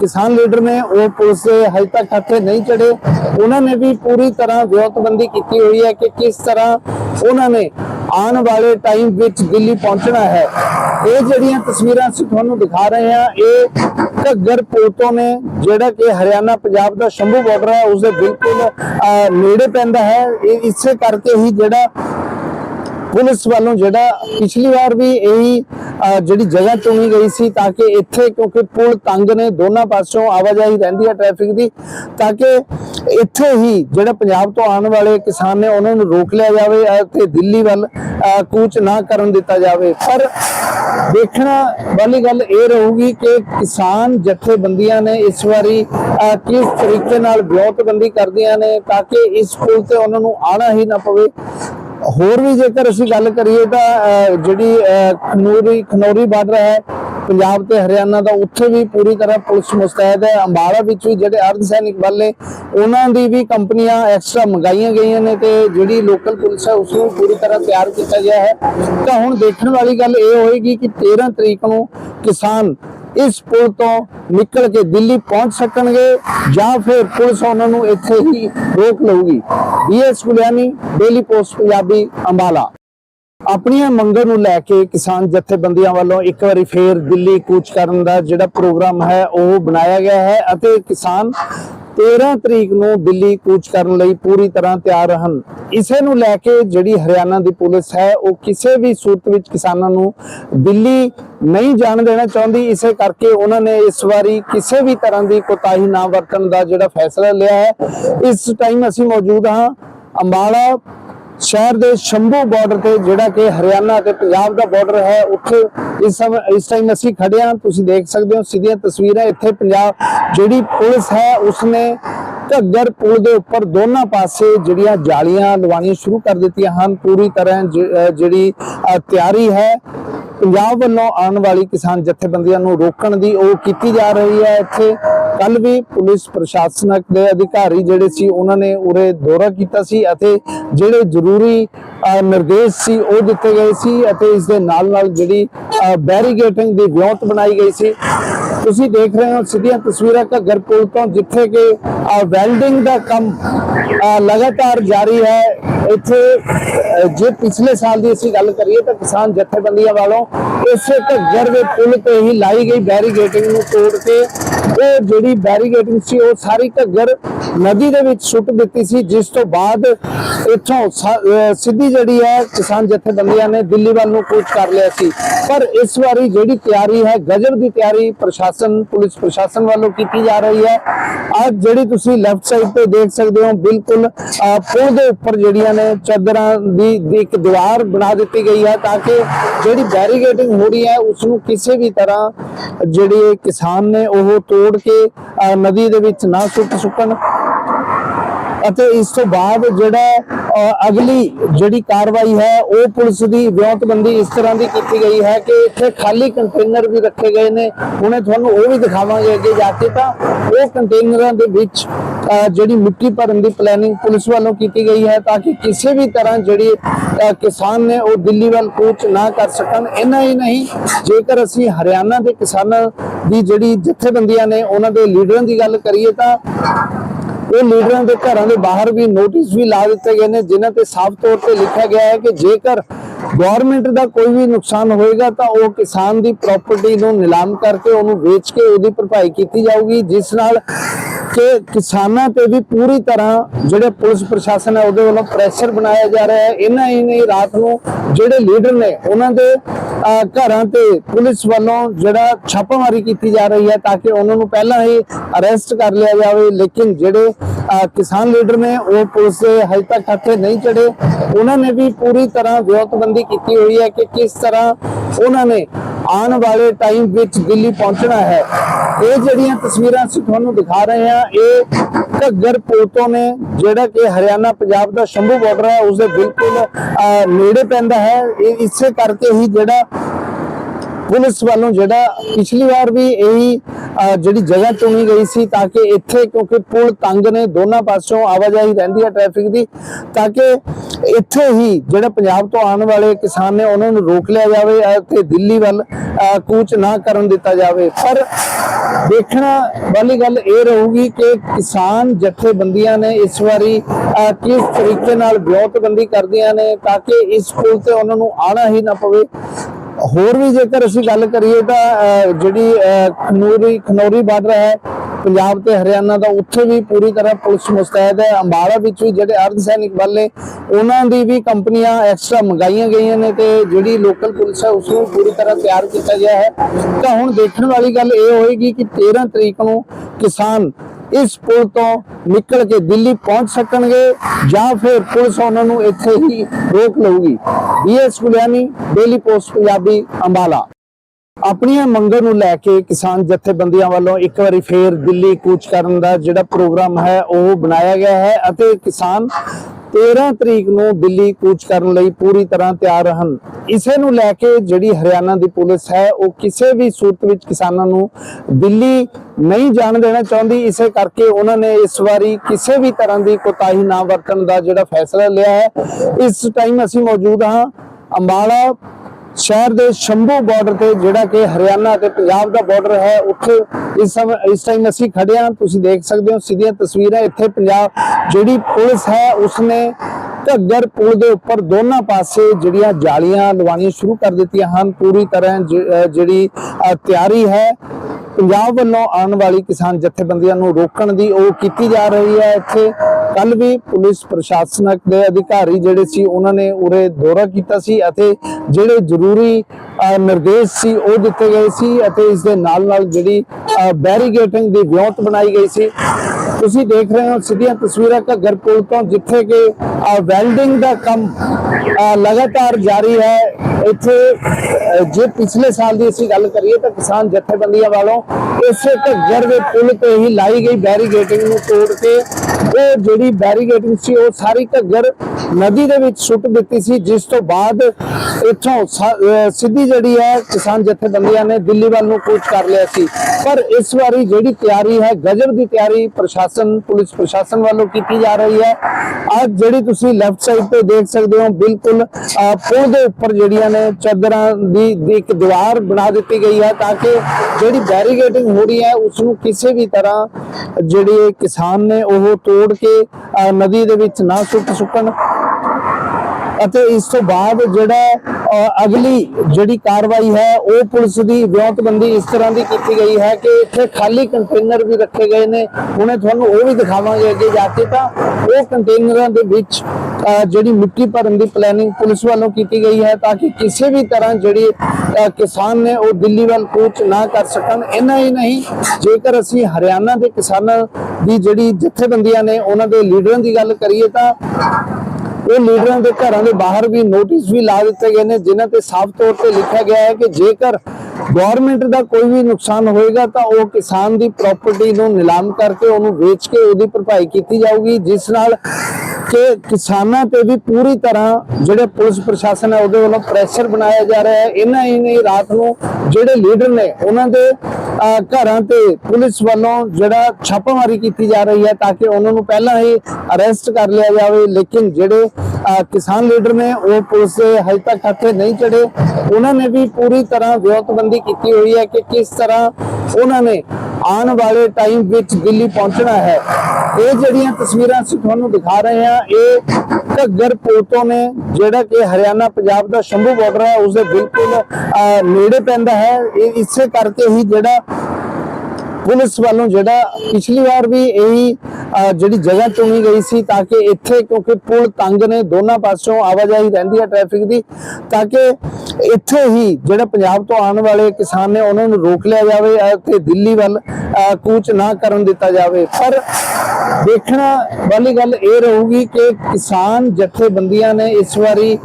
ਕਿਸਾਨ ਲੀਡਰ ਨੇ, ਉਹ ਪੁਲਿਸ ਦੇ ਹਜੇ ਤੱਕ ਹੱਥੇ ਨਹੀਂ ਚੜੇ ਉਹਨਾਂ ਨੇ ਵੀ ਪੂਰੀ ਤਰ੍ਹਾਂ ਵਿਉਂਤਬੰਦੀ ਕੀਤੀ ਹੋਈ ਹੈ ਕਿ ਕਿਸ ਤਰ੍ਹਾਂ ਉਹਨਾਂ ਨੇ ਆਉਣ ਵਾਲੇ ਟਾਈਮ ਵਿੱਚ ਦਿੱਲੀ ਪਹੁੰਚਣਾ ਹੈ। ਇਹ ਜਿਹੜੀਆਂ ਤਸਵੀਰਾਂ ਅਸੀਂ ਤੁਹਾਨੂੰ ਦਿਖਾ ਰਹੇ ਹਾਂ ਇਹ ਘੱਗਰ ਪੁਲ ਨੇ ਜਿਹੜਾ ਕਿ ਹਰਿਆਣਾ ਪੰਜਾਬ ਦਾ ਸ਼ੰਭੂ ਬਾਰਡਰ ਹੈ ਉਸ ਦੇ ਬਿਲਕੁਲ ਅਹ, ਨੇੜੇ ਪੈਂਦਾ ਹੈ। ਇਹ ਇਸੇ ਕਰਕੇ ਹੀ ਜਿਹੜਾ ਪੁਲਿਸ ਵੱਲੋਂ ਜਿਹੜਾ ਪਿਛਲੀ ਵਾਰ ਵੀ ਇਹੀ ਜਿਹੜੀ ਜਗ੍ਹਾ ਚੁਣੀ ਗਈ ਸੀ ਤਾਂ ਕਿ ਇੱਥੇ ਕਿਉਂਕਿ ਪੁਲ ਤੰਗ ਨੇ, ਦੋਨਾਂ ਪਾਸਿਓਂ ਆਵਾਜਾਈ ਰਹਿੰਦੀ ਹੈ ਟ੍ਰੈਫਿਕ ਦੀ, ਤਾਂ ਕਿ ਇੱਥੇ ਹੀ ਜਿਹੜਾ ਪੰਜਾਬ ਤੋਂ ਆਉਣ ਵਾਲੇ ਕਿਸਾਨ ਨੇ ਉਹਨਾਂ ਨੂੰ ਰੋਕ ਲਿਆ ਜਾਵੇ ਅਤੇ ਦਿੱਲੀ ਵੱਲ ਕੂਚ ਨਾ ਕਰਨ ਦਿੱਤਾ ਜਾਵੇ। ਪਰ ਦੇਖਣਾ, ਵਾਲੀ ਗੱਲ ਇਹ ਰਹੂਗੀ ਕਿ ਕਿਸਾਨ ਜਥੇਬੰਦੀਆਂ ਨੇ ਇਸ ਵਾਰੀ ਕਿਸ ਤਰੀਕੇ ਨਾਲ ਵਿਉਂਤਬੰਦੀ ਕਰਦੀਆਂ ਨੇ ਤਾਂ ਕਿ ਇਸ ਪੁਲ ਤੇ ਉਹਨਾਂ ਨੂੰ ਆਣਾ ਹੀ ਨਾ ਪਵੇ। ਹੋਰ ਵੀ ਜੇਕਰ ਅਸੀਂ ਗੱਲ ਕਰੀਏ ਤਾਂ ਜਿਹੜੀ ਅਹ, ਖਨੌਰੀ ਖਨੌਰੀ ਬਾਰਡਰ ਹੈ ਪੰਜਾਬ ਤੇ ਹਰਿਆਣਾ ਦਾ ਉੱਥੇ ਵੀ ਪੂਰੀ ਤਰ੍ਹਾਂ ਪੁਲਿਸ ਮੁਸਤੈਦ ਹੈ। ਅੰਬਾਲਾ ਵਿੱਚ ਵੀ ਜਿਹੜੇ ਅਰਧ ਸੈਨਿਕ ਬਲ ਨੇ ਉਹਨਾਂ ਦੀ ਵੀ ਕੰਪਨੀਆਂ ਐਕਸਟਰਾ ਮੰਗਾਈਆਂ ਗਈਆਂ ਨੇ ਤੇ ਜਿਹੜੀ ਲੋਕਲ ਪੁਲਿਸ ਹੈ ਉਸ ਨੂੰ ਪੂਰੀ ਤਰ੍ਹਾਂ ਤਿਆਰ ਕੀਤਾ ਗਿਆ ਹੈ। ਤਾਂ ਹੁਣ ਦੇਖਣ ਵਾਲੀ ਗੱਲ ਇਹ ਹੋਏਗੀ ਕਿ 13 ਤਰੀਕ ਨੂੰ ਕਿਸਾਨ ਇਸ ਪੁਲ ਤੋਂ ਨਿਕਲ ਕੇ ਦਿੱਲੀ ਪਹੁੰਚ ਸਕਣਗੇ ਜਾਂ ਫਿਰ ਪੁਲਿਸ ਉਹਨਾਂ ਨੂੰ ਇੱਥੇ ਹੀ ਰੋਕ ਲਊਗੀ। BS Gulyani Daily Post Punjabi Ambala. ਆਪਣੀਆਂ ਮੰਗਾਂ ਨੂੰ ਲੈ ਕੇ ਕਿਸਾਨ ਜਥੇਬੰਦੀਆਂ ਵੱਲੋਂ ਇੱਕ ਵਾਰੀ ਫੇਰ ਦਿੱਲੀ ਕੂਚ ਕਰਨ ਦਾ ਜਿਹੜਾ ਪ੍ਰੋਗਰਾਮ ਹੈ, ਉਹ ਬਣਾਇਆ ਗਿਆ ਹੈ ਅਤੇ ਕਿਸਾਨ 13 ਤਰੀਕ ਨੂੰ ਦਿੱਲੀ ਕੂਚ ਕਰਨ ਲਈ ਪੂਰੀ ਤਰ੍ਹਾਂ ਤਿਆਰ ਹਨ। ਇਸੇ ਨੂੰ ਲੈ ਕੇ ਜਿਹੜੀ ਹਰਿਆਣਾ ਦੀ ਪੁਲਿਸ ਹੈ, ਉਹ ਕਿਸੇ ਵੀ ਸੂਰਤ ਵਿੱਚ ਕਿਸਾਨਾਂ ਨੂੰ ਦਿੱਲੀ ਨਹੀਂ ਜਾਣ ਦੇਣਾ ਚਾਹੁੰਦੀ। ਇਸੇ ਕਰਕੇ ਉਹਨਾਂ ਨੇ ਇਸ ਵਾਰੀ ਕਿਸੇ ਵੀ ਤਰ੍ਹਾਂ ਦੀ ਕੋਤਾਹੀ ਨਾ ਵਰਤਣ ਦਾ ਜਿਹੜਾ ਫੈਸਲਾ ਲਿਆ ਹੈ। ਇਸ ਟਾਈਮ ਅਸੀਂ ਮੌਜੂਦ ਹਾਂ ਅੰਬਾਲਾ ਸ਼ਹਿਰ ਦੇ ਸ਼ੰਭੂ ਬਾਰਡਰ ਤੇ, ਜਿਹੜਾ ਕਿ ਹਰਿਆਣਾ ਤੇ ਪੰਜਾਬ ਦਾ ਬਾਰਡਰ ਹੈ, ਉੱਥੇ ਇਸ ਸਮੇਂ, ਇਸ ਟਾਈਮ ਅਸੀਂ ਖੜੇ ਹਾਂ। ਤੁਸੀਂ ਦੇਖ ਸਕਦੇ ਹੋ, ਸਿੱਧੀਆਂ ਤਸਵੀਰਾਂ ਇੱਥੇ ਪੰਜਾਬ ਜਿਹੜੀ ਪੁਲਿਸ ਹੈ, ਉਸਨੇ ਘੱਗਰ ਪੁਲ ਦੇ ਉੱਪਰ ਦੋਨਾਂ ਪਾਸੇ ਜਿਹੜੀਆਂ ਜਾਲੀਆਂ ਲਵਾਉਣੀਆਂ ਸ਼ੁਰੂ ਕਰ ਦਿੱਤੀਆਂ ਹਨ। ਪੂਰੀ ਤਰ੍ਹਾਂ ਜਿਹੜੀ ਤਿਆਰੀ ਹੈ, ਪੰਜਾਬ ਵੱਲੋਂ ਆਉਣ ਵਾਲੀ ਕਿਸਾਨ ਜਥੇਬੰਦੀਆਂ ਨੂੰ ਰੋਕਣ ਦੀ ਉਹ ਕੀਤੀ ਜਾ ਰਹੀ ਹੈ ਇੱਥੇ। ਕੱਲ ਵੀ ਪੁਲਿਸ ਪ੍ਰਸ਼ਾਸਨਕ ਦੇ ਅਧਿਕਾਰੀ ਜਿਹੜੇ ਸੀ, ਉਹਨਾਂ ਨੇ ਉਰੇ ਦੌਰਾ ਕੀਤਾ ਸੀ ਅਤੇ ਜਿਹੜੇ ਜ਼ਰੂਰੀ ਨਿਰਦੇਸ਼ ਸੀ, ਉਹ ਦਿੱਤੇ ਗਏ ਸੀ ਅਤੇ ਇਸ ਦੇ ਨਾਲ ਨਾਲ ਜਿਹੜੀ ਬੈਰੀਗੇਟਿੰਗ ਦੀ ਵਿਉਂਤ ਬਣਾਈ ਗਈ ਸੀ। ਤੁਸੀਂ ਦੇਖ ਰਹੇ ਹੋ ਸਿੱਧੀਆਂ ਤਸਵੀਰਾਂ ਘੱਗਰ ਪੁਲ ਤੋਂ, ਜਿੱਥੇ ਕਿ ਵੈਲਡਿੰਗ ਦਾ ਕੰਮ ਲਗਾਤਾਰ ਜਾਰੀ ਹੈ। ਇੱਥੇ ਜੇ ਪਿਛਲੇ ਸਾਲ ਦੀ ਅਸੀਂ ਗੱਲ ਕਰੀਏ ਤਾਂ ਕਿਸਾਨ ਜਥੇਬੰਦੀਆਂ ਵੱਲੋਂ ਇਸੇ ਘੱਗਰ ਦੇ ਪੁਲ ਤੇ ਹੀ ਲਾਈ ਗਈ ਬੈਰੀਗੇਟਿੰਗ ਨੂੰ ਤੋੜ ਕੇ, ਉਹ ਜਿਹੜੀ ਬੈਰੀਗੇਟਿੰਗ ਸੀ, ਉਹ ਸਾਰੀ ਘੱਗਰ ਨਦੀ ਦੇ ਵਿੱਚ ਸੁੱਟ ਦਿੱਤੀ ਸੀ। ਜਿਸ ਤੋਂ ਬਾਅਦ ਇੱਥੋਂ ਸਿੱਧੀ ਜਿਹੜੀ ਹੈ, ਕਿਸਾਨ ਜਥੇਬੰਦੀਆਂ ਨੇ ਦਿੱਲੀ ਵੱਲ ਨੂੰ ਕੂਚ ਕਰ ਲਿਆ ਸੀ। ਪਰ ਇਸ ਵਾਰੀ ਜਿਹੜੀ ਤਿਆਰੀ ਹੈ, ਗਜਬ ਦੀ ਤਿਆਰੀ, ਪ੍ਰਸ਼ਾਸਨ ਪੁਲਿਸ ਪ੍ਰਸ਼ਾਸਨ ਵੱਲੋਂ ਕੀਤੀ ਜਾ ਰਹੀ ਹੈ। ਅੱਜ ਜਿਹੜੀ ਤੁਸੀਂ ਲੈਫਟ ਸਾਈਡ ਤੇ ਦੇਖ ਸਕਦੇ ਹੋ ਬਿਲਕੁਲ ਅਹ, ਪੁਲ ਦੇ ਉੱਪਰ ਜਿਹੜੀਆਂ ਨੇ ਚਾਦਰਾਂ ਦੀ ਇੱਕ ਦੀਵਾਰ ਬਣਾ ਦਿੱਤੀ ਗਈ ਹੈ ਤਾਂ ਕਿ ਜਿਹੜੀ ਬੈਰੀਗੇਟਿੰਗ ਹੋ ਰਹੀ ਹੈ ਉਸ ਨੂੰ ਕਿਸੇ ਵੀ ਤਰ੍ਹਾਂ ਜਿਹੜੇ ਕਿਸਾਨ ਨੇ ਉਹ ਤੋੜ ਕੇ ਨਦੀ ਦੇ ਵਿੱਚ ਨਾ ਸੁੱਟ ਸੁੱਕਣ। ਅਤੇ ਇਸ ਤੋਂ ਬਾਅਦ ਜਿਹੜਾ ਅਗਲੀ ਜਿਹੜੀ ਕਾਰਵਾਈ ਹੈ, ਉਹ ਪੁਲਿਸ ਦੀ ਵਿਉਂਤਬੰਦੀ ਇਸ ਤਰ੍ਹਾਂ ਦੀ ਕੀਤੀ ਗਈ ਹੈ ਕਿ ਇੱਥੇ ਖਾਲੀ ਕੰਟੇਨਰ ਵੀ ਰੱਖੇ ਗਏ ਨੇ। ਹੁਣੇ ਤੁਹਾਨੂੰ ਉਹ ਵੀ ਦਿਖਾਵਾਂਗੇ ਅੱਗੇ ਜਾ ਕੇ ਤਾਂ। ਉਹ ਕੰਟੇਨਰਾਂ ਦੇ ਵਿੱਚ ਜਿਹੜੀ ਮਿੱਟੀ ਭਰਨ ਦੀ ਪਲੈਨਿੰਗ ਪੁਲਿਸ ਵੱਲੋਂ ਕੀਤੀ ਗਈ ਹੈ ਤਾਂ ਕਿ ਕਿਸੇ ਵੀ ਤਰ੍ਹਾਂ ਜਿਹੜੀ ਕਿਸਾਨ ਨੇ ਉਹ ਦਿੱਲੀ ਵੱਲ ਕੂਚ ਨਾ ਕਰ ਸਕਣ। ਇੰਨਾ ਹੀ ਨਹੀਂ, ਜੇਕਰ ਅਸੀਂ ਹਰਿਆਣਾ ਦੇ ਕਿਸਾਨਾਂ ਦੀ ਜਿਹੜੀ ਜਥੇਬੰਦੀਆਂ ਨੇ, ਉਹਨਾਂ ਦੇ ਲੀਡਰਾਂ ਦੀ ਗੱਲ ਕਰੀਏ ਤਾਂ ਉਹ ਲੀਡਰਾਂ ਦੇ ਘਰਾਂ ਦੇ ਬਾਹਰ ਵੀ ਨੋਟਿਸ ਵੀ ਲਾ ਦਿੱਤੇ ਗਏ ਨੇ, ਜਿਨ੍ਹਾਂ ਤੇ ਸਾਫ਼ ਤੌਰ ਤੇ ਲਿਖਿਆ ਗਿਆ ਹੈ ਕਿ ਜੇਕਰ ਗਵਰਨਮੈਂਟ ਦਾ ਕੋਈ ਵੀ ਨੁਕਸਾਨ ਹੋਏਗਾ ਤਾਂ ਉਹ ਕਿਸਾਨ ਦੀ ਪ੍ਰਾਪਰਟੀ ਨੂੰ ਨਿਲਾਮ ਕਰਕੇ ਉਹਨੂੰ ਵੇਚ ਕੇ ਉਹਦੀ ਭਰਪਾਈ ਕੀਤੀ ਜਾਊਗੀ, ਜਿਸ ਨਾਲ ਕਿ ਕਿਸਾਨਾਂ ਤੇ ਵੀ ਪੂਰੀ ਤਰ੍ਹਾਂ ਜਿਹੜੇ ਪੁਲਿਸ ਪ੍ਰਸ਼ਾਸਨ ਹੈ ਉਹਦੇ ਵੱਲੋਂ ਪ੍ਰੈਸ਼ਰ ਬਣਾਇਆ ਜਾ ਰਿਹਾ ਹੈ। ਇਹਨਾਂ ਹੀ ਨਹੀਂ, ਰਾਤ ਨੂੰ ਜਿਹੜੇ ਲੀਡਰ ਨੇ, ਉਹਨਾਂ ਦੇ ਘਰਾਂ ਤੇ ਪੁਲਿਸ ਵੱਲੋਂ ਜਿਹੜਾ ਛਾਪਾਮਾਰੀ ਕੀਤੀ ਜਾ ਰਹੀ ਹੈ ਤਾਂ ਕਿ ਉਹਨਾਂ ਨੂੰ ਪਹਿਲਾਂ ਹੀ ਅਰੈਸਟ ਕਰ ਲਿਆ ਜਾਵੇ। ਲੇਕਿਨ ਜਿਹੜੇ ਕਿਸਾਨ ਲੀਡਰ ਨੇ, ਉਹ ਪੁਲਿਸ ਦੇ ਹਜੇ ਤੱਕ ਹੱਥੇ ਨਹੀਂ ਚੜੇ ਉਹਨਾਂ ਨੇ ਵੀ ਪੂਰੀ ਤਰ੍ਹਾਂ ਵਿਉਂਤਬੰਦੀ ਕੀਤੀ ਹੋਈ ਹੈ ਕਿ ਕਿਸ ਤਰ੍ਹਾਂ ਉਹਨਾਂ ਨੇ ਆਉਣ ਵਾਲੇ ਟਾਈਮ ਵਿੱਚ ਦਿੱਲੀ ਪਹੁੰਚਣਾ ਹੈ। ਇਹ ਜਿਹੜੀਆਂ ਤਸਵੀਰਾਂ ਅਸੀਂ ਤੁਹਾਨੂੰ ਦਿਖਾ ਰਹੇ ਹਾਂ ਇਹ ਘੱਗਰ ਪੋਤੋਂ ਨੇ ਜਿਹੜਾ ਕਿ ਹਰਿਆਣਾ ਪੰਜਾਬ ਦਾ ਸ਼ੰਭੂ ਬਾਰਡਰ ਹੈ ਉਸ ਦੇ ਬਿਲਕੁਲ ਅਹ, ਨੇੜੇ ਪੈਂਦਾ ਹੈ। ਇਹ ਇਸੇ ਕਰਕੇ ਹੀ ਜਿਹੜਾ ਪੁਲਿਸ ਵੱਲੋਂ ਜਿਹੜਾ ਪਿਛਲੀ ਵਾਰ ਵੀ ਇਹੀ ਜਿਹੜੀ ਜਗ੍ਹਾ ਚੁਣੀ ਗਈ ਸੀ ਤਾਂ ਕਿ ਇੱਥੇ ਕਿਉਂਕਿ ਪੁਲ ਤੰਗ ਨੇ, ਦੋਨਾਂ ਪਾਸਿਓਂ ਆਵਾਜਾਈ ਰਹਿੰਦੀ ਹੈ ਟ੍ਰੈਫਿਕ ਦੀ, ਤਾਂ ਕਿ ਇੱਥੇ ਹੀ ਜਿਹੜਾ ਪੰਜਾਬ ਤੋਂ ਆਉਣ ਵਾਲੇ ਕਿਸਾਨ ਨੇ ਉਹਨਾਂ ਨੂੰ ਰੋਕ ਲਿਆ ਜਾਵੇ ਅਤੇ ਦਿੱਲੀ ਵੱਲ ਕੂਚ ਨਾ ਕਰਨ ਦਿੱਤਾ ਜਾਵੇ। ਪਰ ਦੇਖਣਾ, ਵਾਲੀ ਗੱਲ ਇਹ ਰਹੂਗੀ ਕਿ ਕਿਸਾਨ ਜਥੇਬੰਦੀਆਂ ਨੇ ਇਸ ਵਾਰੀ ਕਿਸ ਤਰੀਕੇ ਨਾਲ ਵਿਉਂਤਬੰਦੀ ਕਰਦੀਆਂ ਨੇ ਤਾਂ ਕਿ ਇਸ ਪੁਲ ਤੇ ਉਹਨਾਂ ਨੂੰ ਆਣਾ ਹੀ ਨਾ ਪਵੇ। ਹੋਰ ਵੀ ਜੇਕਰ ਅਸੀਂ ਗੱਲ ਕਰੀਏ ਤਾਂ ਜਿਹੜੀ ਅਹ, ਖਨੌਰੀ ਖਨੌਰੀ ਬਾਰਡਰ ਹੈ ਪੰਜਾਬ ਤੇ ਹਰਿਆਣਾ ਦਾ ਉੱਥੇ ਵੀ ਪੂਰੀ ਤਰ੍ਹਾਂ ਪੁਲਿਸ ਮੁਸਤੈਦ ਹੈ। ਅੰਬਾਲਾ ਵਿੱਚ ਵੀ ਜਿਹੜੇ ਅਰਧ ਸੈਨਿਕ ਬਲ ਨੇ ਉਹਨਾਂ ਦੀ ਵੀ ਕੰਪਨੀਆਂ ਐਕਸਟਰਾ ਮੰਗਾਈਆਂ ਗਈਆਂ ਨੇ ਤੇ ਜਿਹੜੀ ਲੋਕਲ ਪੁਲਿਸ ਹੈ ਉਸ ਨੂੰ ਪੂਰੀ ਤਰ੍ਹਾਂ ਤਿਆਰ ਕੀਤਾ ਗਿਆ ਹੈ। ਤਾਂ ਹੁਣ ਦੇਖਣ ਵਾਲੀ ਗੱਲ ਇਹ ਹੋਏਗੀ ਕਿ 13 ਤਰੀਕ ਨੂੰ ਕਿਸਾਨ ਇਸ ਪੁਲ ਤੋਂ ਨਿਕਲ ਕੇ ਦਿੱਲੀ ਪਹੁੰਚ ਸਕਣਗੇ ਜਾਂ ਫਿਰ ਪੁਲਿਸ ਉਹਨਾਂ ਨੂੰ ਇੱਥੇ ਹੀ ਰੋਕ ਲਊਗੀ। BS Gulyani Daily Post Punjabi Ambala. ਆਪਣੀਆਂ ਮੰਗਾਂ ਨੂੰ ਲੈ ਕੇ ਕਿਸਾਨ ਜਥੇਬੰਦੀਆਂ ਵੱਲੋਂ ਇੱਕ ਵਾਰੀ ਫੇਰ ਦਿੱਲੀ ਕੂਚ ਕਰਨ ਦਾ ਜਿਹੜਾ ਪ੍ਰੋਗਰਾਮ ਹੈ, ਉਹ ਬਣਾਇਆ ਗਿਆ ਹੈ ਅਤੇ ਕਿਸਾਨ 13 ਤਰੀਕ ਨੂੰ ਦਿੱਲੀ ਕੂਚ ਕਰਨ ਲਈ ਪੂਰੀ ਤਰ੍ਹਾਂ ਤਿਆਰ ਹਨ। ਇਸੇ ਨੂੰ ਲੈ ਕੇ ਜਿਹੜੀ ਹਰਿਆਣਾ ਦੀ ਪੁਲਿਸ ਹੈ, ਉਹ ਕਿਸੇ ਵੀ ਸੂਰਤ ਵਿੱਚ ਕਿਸਾਨਾਂ ਨੂੰ ਦਿੱਲੀ ਨਹੀਂ ਜਾਣ ਦੇਣਾ ਚਾਹੁੰਦੀ। ਇਸੇ ਕਰਕੇ ਉਹਨਾਂ ਨੇ ਇਸ ਵਾਰੀ ਕਿਸੇ ਵੀ ਤਰ੍ਹਾਂ ਦੀ ਕੋਤਾਹੀ ਨਾ ਵਰਤਣ ਦਾ ਜਿਹੜਾ ਫੈਸਲਾ ਲਿਆ ਹੈ। ਇਸ ਟਾਈਮ ਅਸੀਂ ਮੌਜੂਦ ਹਾਂ ਅੰਬਾਲਾ ਸ਼ਹਿਰ ਦੇ ਸ਼ੰਭੂ ਬਾਰਡਰ ਤੇ ਜਿਹੜਾ ਕਿ ਹਰਿਆਣਾ ਤੇ ਪੰਜਾਬ ਦਾ ਬਾਰਡਰ ਹੈ, ਉੱਥੇ ਇਸ ਸਮੇਂ, ਇਸ ਟਾਈਮ ਅਸੀਂ ਖੜੇ ਹਾਂ, ਤੁਸੀਂ ਦੇਖ ਸਕਦੇ ਹੋ, ਸਿੱਧੀਆਂ ਤਸਵੀਰਾਂ ਇੱਥੇ ਪੰਜਾਬ ਜਿਹੜੀ ਪੁਲਿਸ ਹੈ, ਉਸਨੇ ਘੱਗਰ ਪੁਲ ਦੇ ਉੱਪਰ ਦੋਨਾਂ ਪਾਸੇ ਜਿਹੜੀਆਂ ਜਾਲੀਆਂ ਲਵਾਉਣੀਆਂ ਸ਼ੁਰੂ ਕਰ ਦਿੱਤੀਆਂ ਹਨ। ਪੂਰੀ ਤਰ੍ਹਾਂ ਜਿਹੜੀ ਤਿਆਰੀ ਹੈ। ਪੰਜਾਬ ਵੱਲੋਂ ਆਉਣ ਵਾਲੀ ਕਿਸਾਨ ਜਥੇਬੰਦੀਆਂ ਨੂੰ ਰੋਕਣ ਦੀ ਉਹ ਕੀਤੀ ਜਾ ਰਹੀ ਹੈ ਇੱਥੇ। ਕੱਲ ਵੀ ਪੁਲਿਸ ਪ੍ਰਸ਼ਾਸਨਕ ਦੇ ਅਧਿਕਾਰੀ ਜਿਹੜੇ ਸੀ, ਉਹਨਾਂ ਨੇ ਉਰੇ ਦੌਰਾ ਕੀਤਾ ਸੀ ਅਤੇ ਜਿਹੜੇ ਜ਼ਰੂਰੀ ਨਿਰਦੇਸ਼ ਸੀ, ਉਹ ਦਿੱਤੇ ਗਏ ਸੀ ਅਤੇ ਇਸ ਦੇ ਨਾਲ ਨਾਲ ਜਿਹੜੀ ਬੈਰੀਗੇਟਿੰਗ ਦੀ ਵਿਉਂਤ ਬਣਾਈ ਗਈ ਸੀ। ਤੁਸੀਂ ਦੇਖ ਰਹੇ ਹੋ ਸਿੱਧੀਆਂ ਤਸਵੀਰਾਂ ਘੱਗਰ ਪੁਲ ਤੋਂ, ਜਿੱਥੇ ਕਿ ਵੈਲਡਿੰਗ ਦਾ ਕੰਮ ਲਗਾਤਾਰ ਜਾਰੀ ਹੈ। ਇੱਥੇ ਜੇ ਪਿਛਲੇ ਸਾਲ ਦੀ ਅਸੀਂ ਗੱਲ ਕਰੀਏ ਤਾਂ ਕਿਸਾਨ ਜਥੇਬੰਦੀਆਂ ਵੱਲੋਂ ਇਸੇ ਘੱਗਰ ਦੇ ਪੁਲ ਤੇ ਹੀ ਲਾਈ ਗਈ ਬੈਰੀਗੇਟਿੰਗ ਨੂੰ ਤੋੜ ਕੇ, ਉਹ ਜਿਹੜੀ ਬੈਰੀਗੇਟਿੰਗ ਸੀ, ਉਹ ਸਾਰੀ ਘੱਗਰ ਨਦੀ ਦੇ ਵਿੱਚ ਸੁੱਟ ਦਿੱਤੀ ਸੀ, ਜਿਸ ਤੋਂ ਬਾਅਦ ਇੱਥੋਂ ਸਿੱਧੀ ਜਿਹੜੀ ਹੈ ਕਿਸਾਨ ਜਥੇਬੰਦੀਆਂ ਨੇ ਦਿੱਲੀ ਵੱਲ ਨੂੰ ਕੂਚ ਕਰ ਲਿਆ ਸੀ। ਪਰ ਇਸ ਵਾਰੀ ਜਿਹੜੀ ਤਿਆਰੀ ਹੈ, ਗਜਬ ਦੀ ਤਿਆਰੀ ਪ੍ਰਸ਼ਾਸਨ, ਪੁਲਿਸ ਪ੍ਰਸ਼ਾਸਨ ਵੱਲੋਂ ਕੀਤੀ ਜਾ ਰਹੀ ਹੈ। ਅੱਜ ਜਿਹੜੀ ਤੁਸੀਂ ਲੈਫਟ ਸਾਈਡ ਤੇ ਦੇਖ ਸਕਦੇ ਹੋ, ਬਿਲਕੁਲ ਪੁਲ ਦੇ ਉੱਪਰ ਜਿਹੜੀਆਂ ਨੇ ਚਾਦਰਾਂ ਦੀ ਇੱਕ ਦੀਵਾਰ ਬਣਾ ਦਿੱਤੀ ਗਈ ਹੈ ਤਾਂ ਕਿ ਜਿਹੜੀ ਬੈਰੀਗੇਟਿੰਗ ਹੋ ਰਹੀ ਹੈ ਉਸ ਨੂੰ ਕਿਸੇ ਵੀ ਤਰ੍ਹਾਂ ਜਿਹੜੇ ਕਿਸਾਨ ਨੇ ਉਹ ਤੋੜ ਕੇ ਨਦੀ ਦੇ ਵਿੱਚ ਨਾ ਸੁੱਟ ਸੁੱਕਣ। ਅਤੇ ਇਸ ਤੋਂ ਬਾਅਦ ਜਿਹੜਾ ਅਗਲੀ ਜਿਹੜੀ ਕਾਰਵਾਈ ਹੈ, ਉਹ ਪੁਲਿਸ ਦੀ ਵਿਉਂਤਬੰਦੀ ਇਸ ਤਰ੍ਹਾਂ ਦੀ ਕੀਤੀ ਗਈ ਹੈ ਕਿ ਇੱਥੇ ਖਾਲੀ ਕੰਟੇਨਰ ਵੀ ਰੱਖੇ ਗਏ ਨੇ। ਹੁਣੇ ਤੁਹਾਨੂੰ ਉਹ ਵੀ ਦਿਖਾਵਾਂਗੇ ਅੱਗੇ ਜਾ ਕੇ ਤਾਂ। ਉਹ ਕੰਟੇਨਰਾਂ ਦੇ ਵਿੱਚ ਜਿਹੜੀ ਮਿੱਟੀ ਭਰਨ ਦੀ ਪਲੈਨਿੰਗ ਪੁਲਿਸ ਵੱਲੋਂ ਕੀਤੀ ਗਈ ਹੈ ਤਾਂ ਕਿ ਕਿਸੇ ਵੀ ਤਰ੍ਹਾਂ ਜਿਹੜੀ ਕਿਸਾਨ ਨੇ ਉਹ ਦਿੱਲੀ ਵੱਲ ਕੂਚ ਨਾ ਕਰ ਸਕਣ। ਇਹਨਾਂ ਹੀ ਨਹੀਂ, ਜੇਕਰ ਅਸੀਂ ਹਰਿਆਣਾ ਦੇ ਕਿਸਾਨਾਂ ਦੀ ਜਿਹੜੀ ਜਥੇਬੰਦੀਆਂ ਨੇ, ਉਹਨਾਂ ਦੇ ਲੀਡਰਾਂ ਦੀ ਗੱਲ ਕਰੀਏ ਤਾਂ ਉਹ ਲੀਡਰਾਂ ਦੇ ਘਰਾਂ ਦੇ ਬਾਹਰ ਵੀ ਨੋਟਿਸ ਵੀ ਲਾ ਦਿੱਤੇ ਗਏ ਨੇ, ਜਿਨ੍ਹਾਂ ਤੇ ਸਾਫ਼ ਤੌਰ ਤੇ ਲਿਖਿਆ ਗਿਆ ਹੈ ਕਿ ਜੇਕਰ ਗਵਰਨਮੈਂਟ ਦਾ ਕੋਈ ਵੀ ਨੁਕਸਾਨ ਹੋਏਗਾ ਤਾਂ ਉਹ ਕਿਸਾਨ ਦੀ ਪ੍ਰਾਪਰਟੀ ਨੂੰ ਨਿਲਾਮ ਕਰਕੇ ਉਹਨੂੰ ਵੇਚ ਕੇ ਉਹਦੀ ਭਰਪਾਈ ਕੀਤੀ ਜਾਊਗੀ ਜਿਸ ਨਾਲ ਕਿ ਕਿਸਾਨਾਂ ਤੇ ਵੀ ਪੂਰੀ ਤਰ੍ਹਾਂ ਜਿਹੜੇ ਪੁਲਿਸ ਪ੍ਰਸ਼ਾਸਨ ਹੈ ਉਹਦੇ ਵੱਲੋਂ ਪ੍ਰੈਸ਼ਰ ਬਣਾਇਆ ਜਾ ਰਿਹਾ ਹੈ। ਇਹਨਾਂ ਹੀ ਨਹੀਂ ਰਾਤ ਨੂੰ ਜਿਹੜੇ ਲੀਡਰ ਨੇ ਉਹਨਾਂ ਦੇ ਅਹ, ਘਰਾਂ ਤੇ ਪੁਲਿਸ ਵੱਲੋਂ ਜਿਹੜਾ ਛਾਪਾਮਾਰੀ ਕੀਤੀ ਜਾ ਰਹੀ ਹੈ ਤਾਂ ਕਿ ਉਹਨਾਂ ਨੂੰ ਪਹਿਲਾਂ ਹੀ ਅਰੈਸਟ ਕਰ ਲਿਆ ਜਾਵੇ। ਲੇਕਿਨ ਜਿਹੜੇ ਕਿਸਾਨ ਲੀਡਰ ਨੇ ਉਹ ਪੁਲਿਸ ਦੇ ਹਜੇ ਤੱਕ ਹੱਥੇ ਨਹੀਂ ਚੜੇ ਉਹਨਾਂ ਨੇ ਵੀ ਪੂਰੀ ਤਰ੍ਹਾਂ ਵਿਉਂਤਬੰਦੀ ਕੀਤੀ ਹੋਈ ਹੈ ਕਿ ਕਿਸ ਤਰ੍ਹਾਂ ਉਹਨਾਂ ਨੇ ਆਉਣ ਵਾਲੇ ਟਾਈਮ ਵਿੱਚ ਦਿੱਲੀ ਪਹੁੰਚਣਾ ਹੈ। ਇਹ ਜਿਹੜੀਆਂ ਤਸਵੀਰਾਂ ਅਸੀਂ ਤੁਹਾਨੂੰ ਦਿਖਾ ਰਹੇ ਹਾਂ ਇਹ ਘੱਗਰ ਪੁਲ ਨੇ ਜਿਹੜਾ ਕਿ ਹਰਿਆਣਾ ਪੰਜਾਬ ਦਾ ਸ਼ੰਭੂ ਬਾਰਡਰ ਹੈ ਉਸ ਦੇ ਬਿਲਕੁਲ ਅਹ, ਨੇੜੇ ਪੈਂਦਾ ਹੈ। ਇਹ ਇਸੇ ਕਰਕੇ ਹੀ ਜਿਹੜਾ ਪੁਲਿਸ ਵੱਲੋਂ ਜਿਹੜਾ ਪਿਛਲੀ ਵਾਰ ਵੀ ਇਹੀ ਜਿਹੜੀ ਜਗ੍ਹਾ ਚੁਣੀ ਗਈ ਸੀ ਤਾਂ ਕਿ ਇੱਥੇ ਕਿਉਂਕਿ ਪੁਲ ਤੰਗ ਨੇ, ਦੋਨਾਂ ਪਾਸਿਓਂ ਆਵਾਜਾਈ ਰਹਿੰਦੀ ਹੈ ਟ੍ਰੈਫਿਕ ਦੀ, ਤਾਂ ਕਿ ਇੱਥੇ ਹੀ ਜਿਹੜਾ ਪੰਜਾਬ ਤੋਂ ਆਉਣ ਵਾਲੇ ਕਿਸਾਨ ਨੇ ਉਹਨਾਂ ਨੂੰ ਰੋਕ ਲਿਆ ਜਾਵੇ ਅਤੇ ਦਿੱਲੀ ਵੱਲ ਕੂਚ ਨਾ ਕਰਨ ਦਿੱਤਾ ਜਾਵੇ। ਪਰ ਦੇਖਣਾ, ਵਾਲੀ ਗੱਲ ਇਹ ਰਹੂਗੀ ਕਿ ਕਿਸਾਨ ਜਥੇਬੰਦੀਆਂ ਨੇ ਇਸ ਵਾਰੀ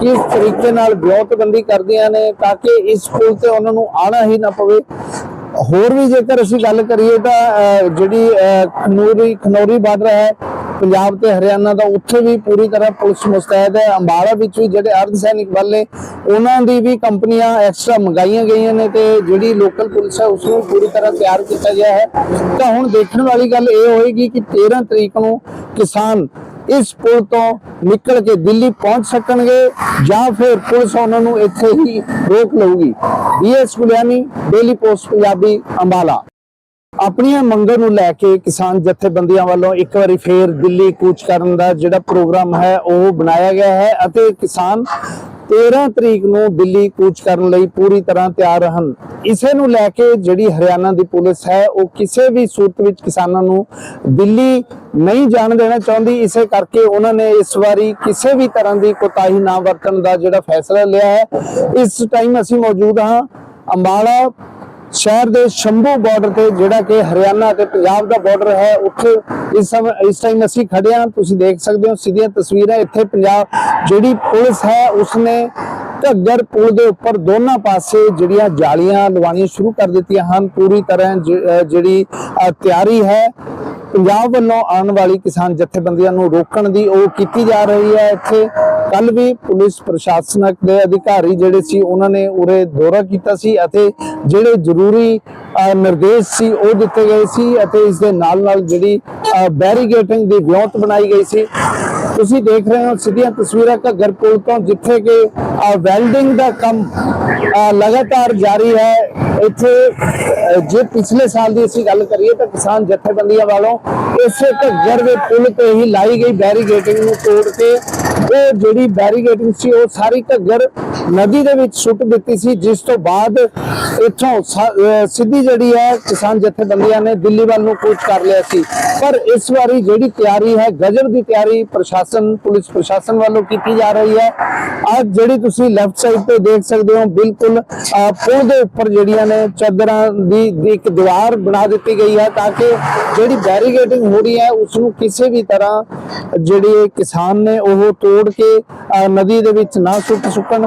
ਕਿਸ ਤਰੀਕੇ ਨਾਲ ਵਿਉਂਤਬੰਦੀ ਕਰਦੀਆਂ ਨੇ ਤਾਂ ਕਿ ਇਸ ਪੁਲ ਤੇ ਉਹਨਾਂ ਨੂੰ ਆਣਾ ਹੀ ਨਾ ਪਵੇ। ਹੋਰ ਵੀ ਜੇਕਰ ਅਸੀਂ ਗੱਲ ਕਰੀਏ ਤਾਂ ਜਿਹੜੀ ਅਹ, ਖਨੌਰੀ ਖਨੌਰੀ ਬਾਰਡਰ ਹੈ ਪੰਜਾਬ ਤੇ ਹਰਿਆਣਾ ਦਾ ਉੱਥੇ ਵੀ ਪੂਰੀ ਤਰ੍ਹਾਂ ਪੁਲਿਸ ਮੁਸਤੈਦ ਹੈ। ਅੰਬਾਲਾ ਵਿੱਚ ਵੀ ਜਿਹੜੇ ਅਰਧ ਸੈਨਿਕ ਬਲ ਨੇ ਉਹਨਾਂ ਦੀ ਵੀ ਕੰਪਨੀਆਂ ਐਕਸਟਰਾ ਮੰਗਾਈਆਂ ਗਈਆਂ ਨੇ ਤੇ ਜਿਹੜੀ ਲੋਕਲ ਪੁਲਿਸ ਹੈ ਉਸ ਨੂੰ ਪੂਰੀ ਤਰ੍ਹਾਂ ਤਿਆਰ ਕੀਤਾ ਗਿਆ ਹੈ। ਤਾਂ ਹੁਣ ਦੇਖਣ ਵਾਲੀ ਗੱਲ ਇਹ ਹੋਏਗੀ ਕਿ 13 ਤਰੀਕ ਨੂੰ ਕਿਸਾਨ ਇਸ ਪੁਲ ਤੋਂ ਨਿਕਲ ਕੇ ਦਿੱਲੀ ਪਹੁੰਚ ਸਕਣਗੇ ਜਾਂ ਫਿਰ ਪੁਲਿਸ ਉਹਨਾਂ ਨੂੰ ਇੱਥੇ ਹੀ ਰੋਕ ਲਊਗੀ। BS Gulyani Daily Post Punjabi Ambala. ਆਪਣੀਆਂ ਮੰਗਾਂ ਨੂੰ ਲੈ ਕੇ ਕਿਸਾਨ ਜਥੇਬੰਦੀਆਂ ਵੱਲੋਂ ਇੱਕ ਵਾਰੀ ਫੇਰ ਦਿੱਲੀ ਕੂਚ ਕਰਨ ਦਾ ਜਿਹੜਾ ਪ੍ਰੋਗਰਾਮ ਹੈ, ਉਹ ਬਣਾਇਆ ਗਿਆ ਹੈ ਅਤੇ ਕਿਸਾਨ 13 ਤਰੀਕ ਨੂੰ ਦਿੱਲੀ ਕੂਚ ਕਰਨ ਲਈ ਪੂਰੀ ਤਰ੍ਹਾਂ ਤਿਆਰ ਹਨ। ਇਸੇ ਨੂੰ ਲੈ ਕੇ ਜਿਹੜੀ ਹਰਿਆਣਾ ਦੀ ਪੁਲਿਸ ਹੈ, ਉਹ ਕਿਸੇ ਵੀ ਸੂਰਤ ਵਿੱਚ ਕਿਸਾਨਾਂ ਨੂੰ ਦਿੱਲੀ ਨਹੀਂ ਜਾਣ ਦੇਣਾ ਚਾਹੁੰਦੀ। ਇਸੇ ਕਰਕੇ ਉਹਨਾਂ ਨੇ ਇਸ ਵਾਰੀ ਕਿਸੇ ਵੀ ਤਰ੍ਹਾਂ ਦੀ ਕੋਤਾਹੀ ਨਾ ਵਰਤਣ ਦਾ ਜਿਹੜਾ ਫੈਸਲਾ ਲਿਆ ਹੈ। ਇਸ ਟਾਈਮ ਅਸੀਂ ਮੌਜੂਦ ਹਾਂ ਅੰਬਾਲਾ ਸ਼ਹਿਰ ਦੇ ਸ਼ੰਭੂ ਬਾਰਡਰ ਤੇ, ਜਿਹੜਾ ਕਿ ਹਰਿਆਣਾ ਤੇ ਪੰਜਾਬ ਦਾ ਬਾਰਡਰ ਹੈ, ਉੱਥੇ ਇਸ ਸਮੇਂ, ਇਸ ਟਾਈਮ ਅਸੀਂ ਖੜੇ ਹਾਂ। ਤੁਸੀਂ ਦੇਖ ਸਕਦੇ ਹੋ, ਸਿੱਧੀਆਂ ਤਸਵੀਰਾਂ ਇੱਥੇ ਪੰਜਾਬ, ਜਿਹੜੀ ਪੁਲਿਸ ਹੈ, ਉਸਨੇ ਘੱਗਰ ਪੁਲ ਦੇ ਉੱਪਰ ਦੋਨਾਂ ਪਾਸੇ ਜਿਹੜੀਆਂ ਜਾਲੀਆਂ ਲਵਾਉਣੀਆਂ ਸ਼ੁਰੂ ਕਰ ਦਿੱਤੀਆਂ ਹਨ, ਪੂਰੀ ਤਰ੍ਹਾਂ ਜਿਹੜੀ ਤਿਆਰੀ ਹੈ, ਪੰਜਾਬ ਵੱਲੋਂ ਆਉਣ ਵਾਲੀ ਕਿਸਾਨ ਜਥੇਬੰਦੀਆਂ ਨੂੰ ਰੋਕਣ ਦੀ ਉਹ ਕੀਤੀ ਜਾ ਰਹੀ ਹੈ ਇੱਥੇ। ਕੱਲ ਵੀ ਪੁਲਿਸ ਪ੍ਰਸ਼ਾਸਨਕ ਦੇ ਅਧਿਕਾਰੀ ਜਿਹੜੇ ਸੀ, ਉਹਨਾਂ ਨੇ ਉਰੇ ਦੌਰਾ ਕੀਤਾ ਸੀ ਅਤੇ ਜਿਹੜੇ ਜ਼ਰੂਰੀ ਨਿਰਦੇਸ਼ ਸੀ, ਉਹ ਦਿੱਤੇ ਗਏ ਸੀ ਅਤੇ ਇਸ ਦੇ ਨਾਲ ਨਾਲ ਜਿਹੜੀ ਬੈਰੀਗੇਟਿੰਗ ਦੀ ਵਿਉਂਤ ਬਣਾਈ ਗਈ ਸੀ। ਤੁਸੀਂ ਦੇਖ ਰਹੇ ਹੋ ਸਿੱਧੀਆਂ ਤਸਵੀਰਾਂ ਘੱਗਰ ਪੁਲ ਤੋਂ, ਜਿੱਥੇ ਕਿ ਵੈਲਡਿੰਗ ਦਾ ਕੰਮ ਲਗਾਤਾਰ ਜਾਰੀ ਹੈ। ਇੱਥੇ ਜੇ ਪਿਛਲੇ ਸਾਲ ਦੀ ਅਸੀਂ ਗੱਲ ਕਰੀਏ ਤਾਂ ਕਿਸਾਨ ਜਥੇਬੰਦੀਆਂ ਵੱਲੋਂ ਇਸੇ ਘੱਗਰ ਦੇ ਪੁਲ ਤੇ ਹੀ ਲਾਈ ਗਈ ਬੈਰੀਗੇਟਿੰਗ ਨੂੰ ਤੋੜ ਕੇ, ਉਹ ਜਿਹੜੀ ਬੈਰੀਗੇਟਿੰਗ ਸੀ, ਉਹ ਸਾਰੀ ਘੱਗਰ ਨਦੀ ਦੇ ਵਿੱਚ ਸੁੱਟ ਦਿੱਤੀ ਸੀ, ਜਿਸ ਤੋਂ ਬਾਅਦ ਇੱਥੋਂ ਸਿੱਧੀ ਜਿਹੜੀ ਹੈ ਕਿਸਾਨ ਜਥੇਬੰਦੀਆਂ ਨੇ ਦਿੱਲੀ ਵੱਲ ਨੂੰ ਕੂਚ ਕਰ ਲਿਆ ਸੀ। ਪਰ ਇਸ ਵਾਰੀ ਜਿਹੜੀ ਤਿਆਰੀ ਹੈ ਗਜਬ ਦੀ ਤਿਆਰੀ ਪ੍ਰਸ਼ਾਸਨ ਪੁਲਿਸ ਪ੍ਰਸ਼ਾਸਨ ਵੱਲੋਂ ਕੀਤੀ ਜਾ ਰਹੀ ਹੈ। ਅੱਜ ਜਿਹੜੀ ਤੁਸੀਂ ਲੈਫਟ ਸਾਈਡ ਤੇ ਦੇਖ ਸਕਦੇ ਹੋ, ਬਿਲਕੁਲ ਪੁਲ ਦੇ ਉੱਪਰ ਜਿਹੜੀਆਂ ਨੇ ਚਾਦਰਾਂ ਦੀ ਇੱਕ ਦੀਵਾਰ ਬਣਾ ਦਿੱਤੀ ਗਈ ਹੈ ਤਾਂ ਕਿ ਜਿਹੜੀ ਬੈਰੀਗੇਟਿੰਗ ਹੋ ਰਹੀ ਹੈ ਉਸ ਨੂੰ ਕਿਸੇ ਵੀ ਤਰ੍ਹਾਂ ਜਿਹੜੇ ਕਿਸਾਨ ਨੇ ਉਹ ਤੋੜ ਕੇ ਨਦੀ ਦੇ ਵਿੱਚ ਨਾ ਸੁੱਟ ਸੁੱਕਣ।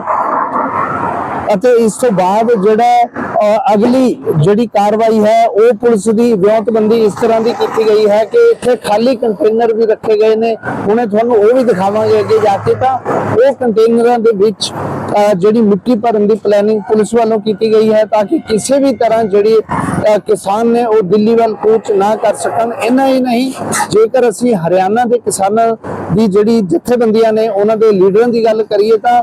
ਅਤੇ ਇਸ ਤੋਂ ਬਾਅਦ ਜਿਹੜਾ ਅਗਲੀ ਜਿਹੜੀ ਕਾਰਵਾਈ ਹੈ, ਉਹ ਪੁਲਿਸ ਦੀ ਵਿਉਂਤਬੰਦੀ ਇਸ ਤਰ੍ਹਾਂ ਦੀ ਕੀਤੀ ਗਈ ਹੈ ਕਿ ਇੱਥੇ ਖਾਲੀ ਕੰਟੇਨਰ ਵੀ ਰੱਖੇ ਗਏ ਨੇ। ਹੁਣੇ ਤੁਹਾਨੂੰ ਉਹ ਵੀ ਦਿਖਾਵਾਂਗੇ ਅੱਗੇ ਜਾ ਕੇ ਤਾਂ। ਉਹ ਕੰਟੇਨਰਾਂ ਦੇ ਵਿੱਚ ਜਿਹੜੀ ਮਿੱਟੀ ਭਰਨ ਦੀ ਪਲੈਨਿੰਗ ਪੁਲਿਸ ਵੱਲੋਂ ਕੀਤੀ ਗਈ ਹੈ ਤਾਂ ਕਿ ਕਿਸੇ ਵੀ ਤਰ੍ਹਾਂ ਜਿਹੜੀ ਕਿਸਾਨ ਨੇ ਉਹ ਦਿੱਲੀ ਵੱਲ ਕੂਚ ਨਾ ਕਰ ਸਕਣ। ਇਹਨਾਂ ਹੀ ਨਹੀਂ, ਜੇਕਰ ਅਸੀਂ ਹਰਿਆਣਾ ਦੇ ਕਿਸਾਨਾਂ ਦੀ ਜਿਹੜੀ ਜਥੇਬੰਦੀਆਂ ਨੇ, ਉਹਨਾਂ ਦੇ ਲੀਡਰਾਂ ਦੀ ਗੱਲ ਕਰੀਏ ਤਾਂ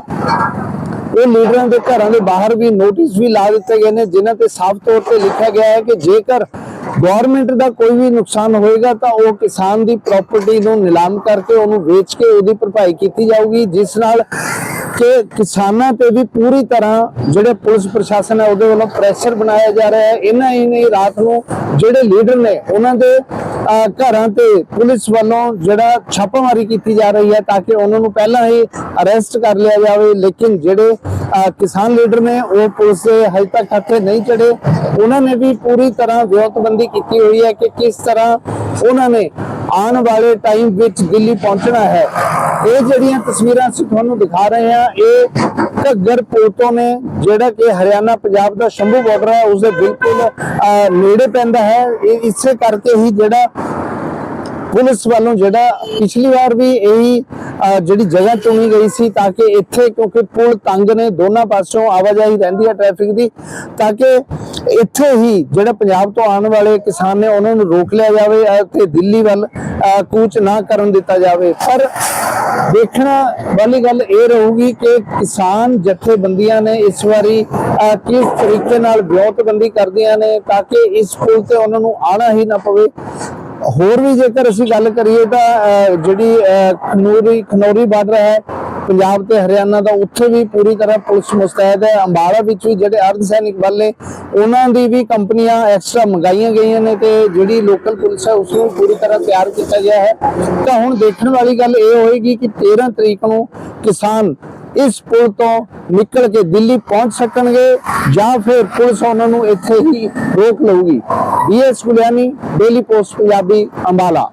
ਇਹ ਲੀਡਰਾਂ ਦੇ ਘਰਾਂ ਦੇ ਬਾਹਰ ਵੀ ਨੋਟਿਸ ਵੀ ਲਾ ਦਿੱਤੇ ਗਏ ਨੇ, ਜਿਨ੍ਹਾਂ ਤੇ ਸਾਫ਼ ਤੌਰ ਤੇ ਲਿਖਿਆ ਗਿਆ ਹੈ ਕਿ ਜੇਕਰ ਗਵਰਨਮੈਂਟ ਦਾ ਕੋਈ ਵੀ ਨੁਕਸਾਨ ਹੋਏਗਾ ਤਾਂ ਉਹ ਕਿਸਾਨ ਦੀ ਪ੍ਰਾਪਰਟੀ ਨੂੰ ਨਿਲਾਮ ਕਰਕੇ ਉਹਨੂੰ ਵੇਚ ਕੇ ਉਹਦੀ ਭਰਪਾਈ ਕੀਤੀ ਜਾਊਗੀ, ਜਿਸ ਨਾਲ ਕਿ ਕਿਸਾਨਾਂ ਤੇ ਵੀ ਪੂਰੀ ਤਰ੍ਹਾਂ ਜਿਹੜੇ ਪੁਲਿਸ ਪ੍ਰਸ਼ਾਸਨ ਹੈ ਉਹਦੇ ਵੱਲੋਂ ਪ੍ਰੈਸ਼ਰ ਬਣਾਇਆ ਜਾ ਰਿਹਾ ਹੈ। ਇਹਨਾਂ ਹੀ ਨਹੀਂ, ਰਾਤ ਨੂੰ ਜਿਹੜੇ ਲੀਡਰ ਨੇ ਉਹਨਾਂ ਦੇ ਘਰਾਂ ਤੇ ਪੁਲਿਸ ਵੱਲੋਂ ਜਿਹੜਾ ਛਾਪਾਮਾਰੀ ਕੀਤੀ ਜਾ ਰਹੀ ਹੈ ਤਾਂ ਕਿ ਉਹਨਾਂ ਨੂੰ ਪਹਿਲਾਂ ਹੀ ਅਰੈਸਟ ਕਰ ਲਿਆ ਜਾਵੇ। ਲੇਕਿਨ ਜਿਹੜੇ ਕਿਸਾਨ ਲੀਡਰ ਨੇ ਉਹ ਪੁਲਿਸ ਹਜੇ ਤੱਕ ਹੱਥੇ ਨਹੀਂ ਚੜੇ ਉਹਨਾਂ ਨੇ ਵੀ ਪੂਰੀ ਤਰ੍ਹਾਂ ਵਿਉਂਤਬੰਦੀ ਕੀਤੀ ਹੋਈ ਹੈ ਕਿ ਕਿਸ ਤਰ੍ਹਾਂ ਉਹਨਾਂ ਨੇ ਆਉਣ ਵਾਲੇ ਟਾਈਮ ਵਿੱਚ ਦਿੱਲੀ ਪਹੁੰਚਣਾ ਹੈ। ਇਹ ਜਿਹੜੀਆਂ ਤਸਵੀਰਾਂ ਅਸੀਂ ਤੁਹਾਨੂੰ ਦਿਖਾ ਰਹੇ ਹਾਂ, ਇਹ ਘੱਗਰ ਪੋਤੋਂ ਨੇ, ਜਿਹੜਾ ਕਿ ਹਰਿਆਣਾ ਪੰਜਾਬ ਦਾ ਸ਼ੰਭੂ ਬਾਰਡਰ ਹੈ ਉਸ ਦੇ ਬਿਲਕੁਲ ਨੇੜੇ ਪੈਂਦਾ ਹੈ। ਇਹ ਇਸੇ ਕਰਕੇ ਹੀ ਜਿਹੜਾ ਪੁਲਿਸ ਵੱਲੋਂ ਜਿਹੜਾ ਪਿਛਲੀ ਵਾਰ ਵੀ ਇਹੀ ਜਿਹੜੀ ਜਗ੍ਹਾ ਚੁਣੀ ਗਈ ਸੀ ਤਾਂ ਕਿ ਇੱਥੇ, ਕਿਉਂਕਿ ਪੁਲ ਤੰਗ ਨੇ, ਦੋਨਾਂ ਪਾਸਿਓਂ ਆਵਾਜਾਈ ਰਹਿੰਦੀ ਹੈ ਟ੍ਰੈਫਿਕ ਦੀ, ਤਾਂ ਕਿ ਇੱਥੇ ਹੀ ਜਿਹੜਾ ਪੰਜਾਬ ਤੋਂ ਆਉਣ ਵਾਲੇ ਕਿਸਾਨ ਨੇ ਉਹਨਾਂ ਨੂੰ ਰੋਕ ਲਿਆ ਜਾਵੇ ਅਤੇ ਦਿੱਲੀ ਵੱਲ ਕੂਚ ਨਾ ਕਰਨ ਦਿੱਤਾ ਜਾਵੇ। ਪਰ ਦੇਖਣਾ, ਵਾਲੀ ਗੱਲ ਇਹ ਰਹੂਗੀ ਕਿ ਕਿਸਾਨ ਜਥੇਬੰਦੀਆਂ ਨੇ ਇਸ ਵਾਰੀ ਕਿਸ ਤਰੀਕੇ ਨਾਲ ਵਿਉਂਤਬੰਦੀ ਕਰਦੀਆਂ ਨੇ ਤਾਂ ਕਿ ਇਸ ਪੁਲ ਤੇ ਉਹਨਾਂ ਨੂੰ ਆਣਾ ਹੀ ਨਾ ਪਵੇ। ਹੋਰ ਵੀ ਜੇਕਰ ਅਸੀਂ ਗੱਲ ਕਰੀਏ ਤਾਂ ਜਿਹੜੀ ਅਹ, ਖਨੌਰੀ ਖਨੌਰੀ ਬਾਰਡਰ ਹੈ ਪੰਜਾਬ ਤੇ ਹਰਿਆਣਾ ਦਾ ਉੱਥੇ ਵੀ ਪੂਰੀ ਤਰ੍ਹਾਂ ਪੁਲਿਸ ਮੁਸਤੈਦ ਹੈ। ਅੰਬਾਲਾ ਵਿੱਚ ਵੀ ਜਿਹੜੇ ਅਰਧ ਸੈਨਿਕ ਬਲ ਨੇ ਉਹਨਾਂ ਦੀ ਵੀ ਕੰਪਨੀਆਂ ਐਕਸਟਰਾ ਮੰਗਾਈਆਂ ਗਈਆਂ ਨੇ ਤੇ ਜਿਹੜੀ ਲੋਕਲ ਪੁਲਿਸ ਹੈ ਉਸ ਨੂੰ ਪੂਰੀ ਤਰ੍ਹਾਂ ਤਿਆਰ ਕੀਤਾ ਗਿਆ ਹੈ। ਤਾਂ ਹੁਣ ਦੇਖਣ ਵਾਲੀ ਗੱਲ ਇਹ ਹੋਏਗੀ ਕਿ 13 ਤਰੀਕ ਨੂੰ ਕਿਸਾਨ ਇਸ ਪੁਲ ਤੋਂ ਨਿਕਲ ਕੇ ਦਿੱਲੀ ਪਹੁੰਚ ਸਕਣਗੇ ਜਾਂ ਫਿਰ ਪੁਲਿਸ ਉਹਨਾਂ ਨੂੰ ਇੱਥੇ ਹੀ ਰੋਕ ਲਊਗੀ। BS Gulyani Daily Post Punjabi, Ambala.